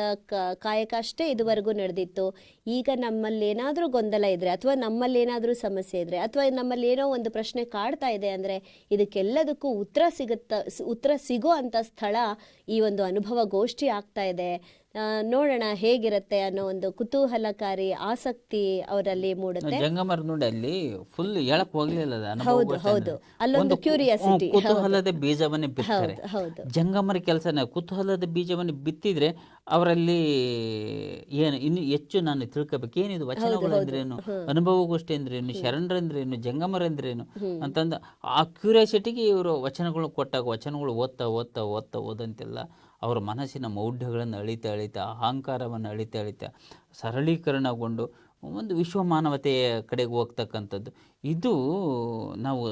ಕಾಯಕ ಅಷ್ಟೇ ಇದುವರೆಗೂ ನಡೆದಿತ್ತು. ಈಗ ನಮ್ಮಲ್ಲಿ ಏನಾದರೂ ಗೊಂದಲ ಇದ್ದರೆ ಅಥವಾ ನಮ್ಮಲ್ಲಿ ಏನಾದರೂ ಸಮಸ್ಯೆ ಇದ್ದರೆ ಅಥವಾ ನಮ್ಮಲ್ಲಿ ಏನೋ ಒಂದು ಪ್ರಶ್ನೆ ಕಾಡ್ತಾ ಇದೆ ಅಂದರೆ ಇದಕ್ಕೆಲ್ಲದಕ್ಕೂ ಉತ್ತರ ಸಿಗುತ್ತ, ಉತ್ತರ ಸಿಗೋ ಅಂಥ ಸ್ಥಳ ಈ ಒಂದು ಅನುಭವ ಗೋಷ್ಠಿ ಆಗ್ತಾ ಇದೆ. ನೋಡೋಣ ಹೇಗಿರುತ್ತೆ ಅನ್ನೋ ಒಂದು ಕುತೂಹಲಕಾರಿ ಆಸಕ್ತಿ ಅವರಲ್ಲಿ ಮೂಡುತ್ತೆ. ಜಂಗಮರ ನೋಡಿ ಅಲ್ಲಿ ಫುಲ್ ಹೇಳಕ್ ಹೋಗ್ಲಿಲ್ಲ ಅನುಭವ ಹೌದು, ಹೌದು. ಅಲ್ಲೊಂದು ಕ್ಯೂರಿಯಾಸಿಟಿ ಕುತೂಹಲದ ಬೀಜವನ್ನೇ ಬಿತ್ತಾರೆ. ಜಂಗಮರ ಕೆಲಸನ ಕುತೂಹಲದ ಬೀಜವನ್ನು ಬಿತ್ತಿದ್ರೆ ಅವರಲ್ಲಿ ಏನು ಇನ್ನು ಹೆಚ್ಚು ನಾನು ತಿಳ್ಕೊಬೇಕು. ಏನಿದು ವಚನಗಳು ಅಂದ್ರೇನು ಅನುಭವಗೋಷ್ಠಿ ಅಂದ್ರೇನು ಶರಣರಂದ್ರೇನು ಜಂಗಮರಂದ್ರೇನು ಅಂತಂದು ಆ ಕ್ಯೂರಿಯಾಸಿಟಿಗೆ ಇವರು ವಚನಗಳು ಕೊಟ್ಟಾಗ ವಚನಗಳು ಓದ್ತಾ ಓದ್ತಾ ಓದ್ತಾ ಓದಂತೆಲ್ಲ ಅವರ ಮನಸ್ಸಿನ ಮೌಢ್ಯಗಳನ್ನು ಅಳಿತಾ ಅಳಿತಾ, ಅಹಂಕಾರವನ್ನು ಅಳಿತಾ ಅಳಿತಾ ಸರಳೀಕರಣಗೊಂಡು ಒಂದು ವಿಶ್ವ ಮಾನವತೆಯ ಕಡೆಗೆ ಹೋಗ್ತಕ್ಕಂಥದ್ದು. ಇದು ನಾವು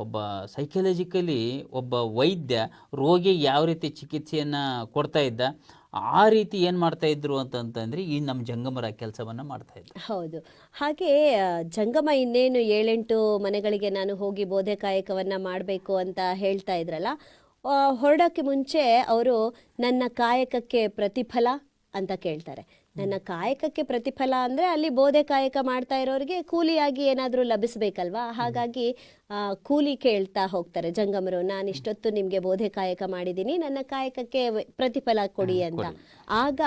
ಒಬ್ಬ ಸೈಕಾಲಜಿಕಲಿ ಒಬ್ಬ ವೈದ್ಯ ರೋಗಿ ಯಾವ ರೀತಿ ಚಿಕಿತ್ಸೆಯನ್ನು ಕೊಡ್ತಾ ಇದ್ದ, ಆ ರೀತಿ ಏನು ಮಾಡ್ತಾ ಇದ್ರು ಅಂತಂತಂದ್ರೆ ಈ ನಮ್ಮ ಜಂಗಮರ ಕೆಲಸವನ್ನು ಮಾಡ್ತಾ ಇದ್ರು. ಹೌದು. ಹಾಗೆ ಜಂಗಮ ಇನ್ನೇನು ಏಳೆಂಟು ಮನೆಗಳಿಗೆ ನಾನು ಹೋಗಿ ಬೋಧೆ ಮಾಡಬೇಕು ಅಂತ ಹೇಳ್ತಾ ಇದ್ರಲ್ಲ ಹೊರಡೋಕ್ಕೆ ಮುಂಚೆ ಅವರು ನನ್ನ ಕಾಯಕಕ್ಕೆ ಪ್ರತಿಫಲ ಅಂತ ಕೇಳ್ತಾರೆ. ನನ್ನ ಕಾಯಕಕ್ಕೆ ಪ್ರತಿಫಲ ಅಂದರೆ ಅಲ್ಲಿ ಬೋಧೆ ಕಾಯಕ ಮಾಡ್ತಾ ಇರೋರಿಗೆ ಕೂಲಿಯಾಗಿ ಏನಾದರೂ ಲಭಿಸಬೇಕಲ್ವಾ? ಹಾಗಾಗಿ ಕೂಲಿ ಕೇಳ್ತಾ ಹೋಗ್ತಾರೆ. ಜಂಗಮರು ನಾನು ಇಷ್ಟೊತ್ತು ನಿಮಗೆ ಬೋಧೆ ಕಾಯಕ ಮಾಡಿದ್ದೀನಿ ನನ್ನ ಕಾಯಕಕ್ಕೆ ಪ್ರತಿಫಲ ಕೊಡಿ ಅಂತ. ಆಗ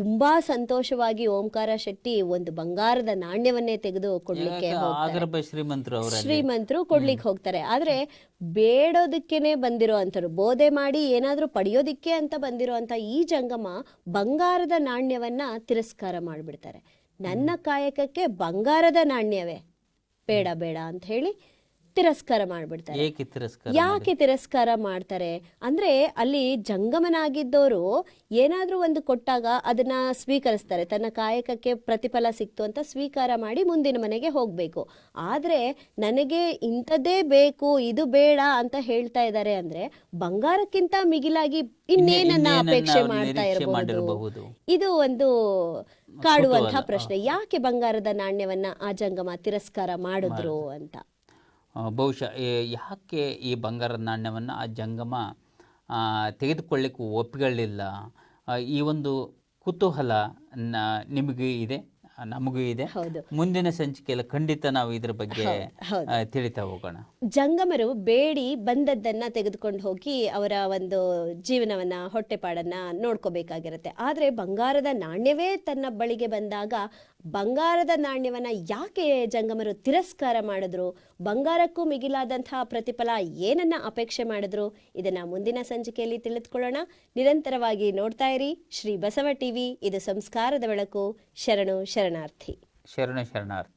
ತುಂಬಾ ಸಂತೋಷವಾಗಿ ಓಂಕಾರ ಶೆಟ್ಟಿ ಒಂದು ಬಂಗಾರದ ನಾಣ್ಯವನ್ನೇ ತೆಗೆದು ಕೊಡ್ಲಿಕ್ಕೆ ಶ್ರೀಮಂತರು ಕೊಡ್ಲಿಕ್ಕೆ ಹೋಗ್ತಾರೆ. ಆದ್ರೆ ಬೇಡೋದಕ್ಕೇನೆ ಬಂದಿರೋ ಅಂತರು ಬೋಧೆ ಮಾಡಿ ಏನಾದ್ರೂ ಪಡೆಯೋದಿಕ್ಕೆ ಅಂತ ಬಂದಿರೋ ಅಂತ ಈ ಜಂಗಮ ಬಂಗಾರದ ನಾಣ್ಯವನ್ನ ತಿರಸ್ಕಾರ ಮಾಡ್ಬಿಡ್ತಾರೆ. ನನ್ನ ಕಾಯಕಕ್ಕೆ ಬಂಗಾರದ ನಾಣ್ಯವೇ. ಬೇಡ ಬೇಡ ಅಂತ ಹೇಳಿ ತಿರಸ್ಕಾರ ಮಾಡ್ಬಿಡ್ತಾರೆ. ಏಕೆ ತಿರಸ್ಕಾರ ಯಾಕೆ ತಿರಸ್ಕಾರ ಮಾಡ್ತಾರೆ? ಅಂದ್ರೆ ಅಲ್ಲಿ ಜಂಗಮನಾಗಿದ್ದವರು ಏನಾದ್ರೂ ಒಂದು ಕೊಟ್ಟಾಗ ಅದನ್ನ ಸ್ವೀಕರಿಸ್ತಾರೆ. ತನ್ನ ಕಾಯಕಕ್ಕೆ ಪ್ರತಿಫಲ ಸಿಕ್ತು ಅಂತ ಸ್ವೀಕಾರ ಮಾಡಿ ಮುಂದಿನ ಮನೆಗೆ ಹೋಗ್ಬೇಕು. ಆದ್ರೆ ನನಗೆ ಇಂಥದ್ದೇ ಬೇಕು ಇದು ಬೇಡ ಅಂತ ಹೇಳ್ತಾ ಇದ್ದಾರೆ ಅಂದ್ರೆ ಬಂಗಾರಕ್ಕಿಂತ ಮಿಗಿಲಾಗಿ ಇನ್ನೇನನ್ನ ಅಪೇಕ್ಷೆ ಮಾಡ್ತಾ ಇರಬಹುದು ಇದು ಒಂದು ಕಾಡುವಂತಹ ಪ್ರಶ್ನೆ. ಯಾಕೆ ಬಂಗಾರದ ನಾಣ್ಯವನ್ನ ಆ ಜಂಗಮ ತಿರಸ್ಕಾರ ಮಾಡಿದ್ರು ಅಂತ? ಬಹುಶಃ ಯಾಕೆ ಈ ಬಂಗಾರದ ನಾಣ್ಯವನ್ನು ಆ ಜಂಗಮ ತೆಗೆದುಕೊಳ್ಳಿಕ್ಕೆ ಒಪ್ಪಿಕೊಳ್ಳಿಲ್ಲ ಈ ಒಂದು ಕುತೂಹಲ ನ- ನಿಮಗೂ ಇದೆ ನಮಗೂ ಇದೆ. ಹೌದು. ಮುಂದಿನ ಸಂಚಿಕೆಯಲ್ಲಿ ಖಂಡಿತ ನಾವು ಇದ್ರ ಬಗ್ಗೆ ತಿಳಿತಾ ಹೋಗೋಣ. ಜಂಗಮರು ಬೇಡಿ ಬಂದದ್ದನ್ನ ತೆಗೆದುಕೊಂಡು ಹೋಗಿ ಅವರ ಒಂದು ಜೀವನವನ್ನ ಹೊಟ್ಟೆಪಾಡನ್ನ ನೋಡ್ಕೋಬೇಕಾಗಿರುತ್ತೆ. ಆದ್ರೆ ಬಂಗಾರದ ನಾಣ್ಯವೇ ತನ್ನ ಬಳಿಗೆ ಬಂದಾಗ ಬಂಗಾರದ ನಾಣ್ಯವನ್ನ ಯಾಕೆ ಜಂಗಮರು ತಿರಸ್ಕಾರ ಮಾಡಿದ್ರು? ಬಂಗಾರಕ್ಕೂ ಮಿಗಿಲಾದಂತಹ ಪ್ರತಿಫಲ ಏನನ್ನ ಅಪೇಕ್ಷೆ ಮಾಡಿದ್ರು? ಇದನ್ನ ಮುಂದಿನ ಸಂಚಿಕೆಯಲ್ಲಿ ತಿಳಿದುಕೊಳ್ಳೋಣ. ನಿರಂತರವಾಗಿ ನೋಡ್ತಾ ಇರಿ. ಶ್ರೀ ಬಸವ ಟಿವಿ, ಇದು ಸಂಸ್ಕಾರದ ಬೆಳಕು. ಶರಣು ಶರಣಾರ್ಥಿ. ಶರಣು ಶರಣಾರ್ಥಿ.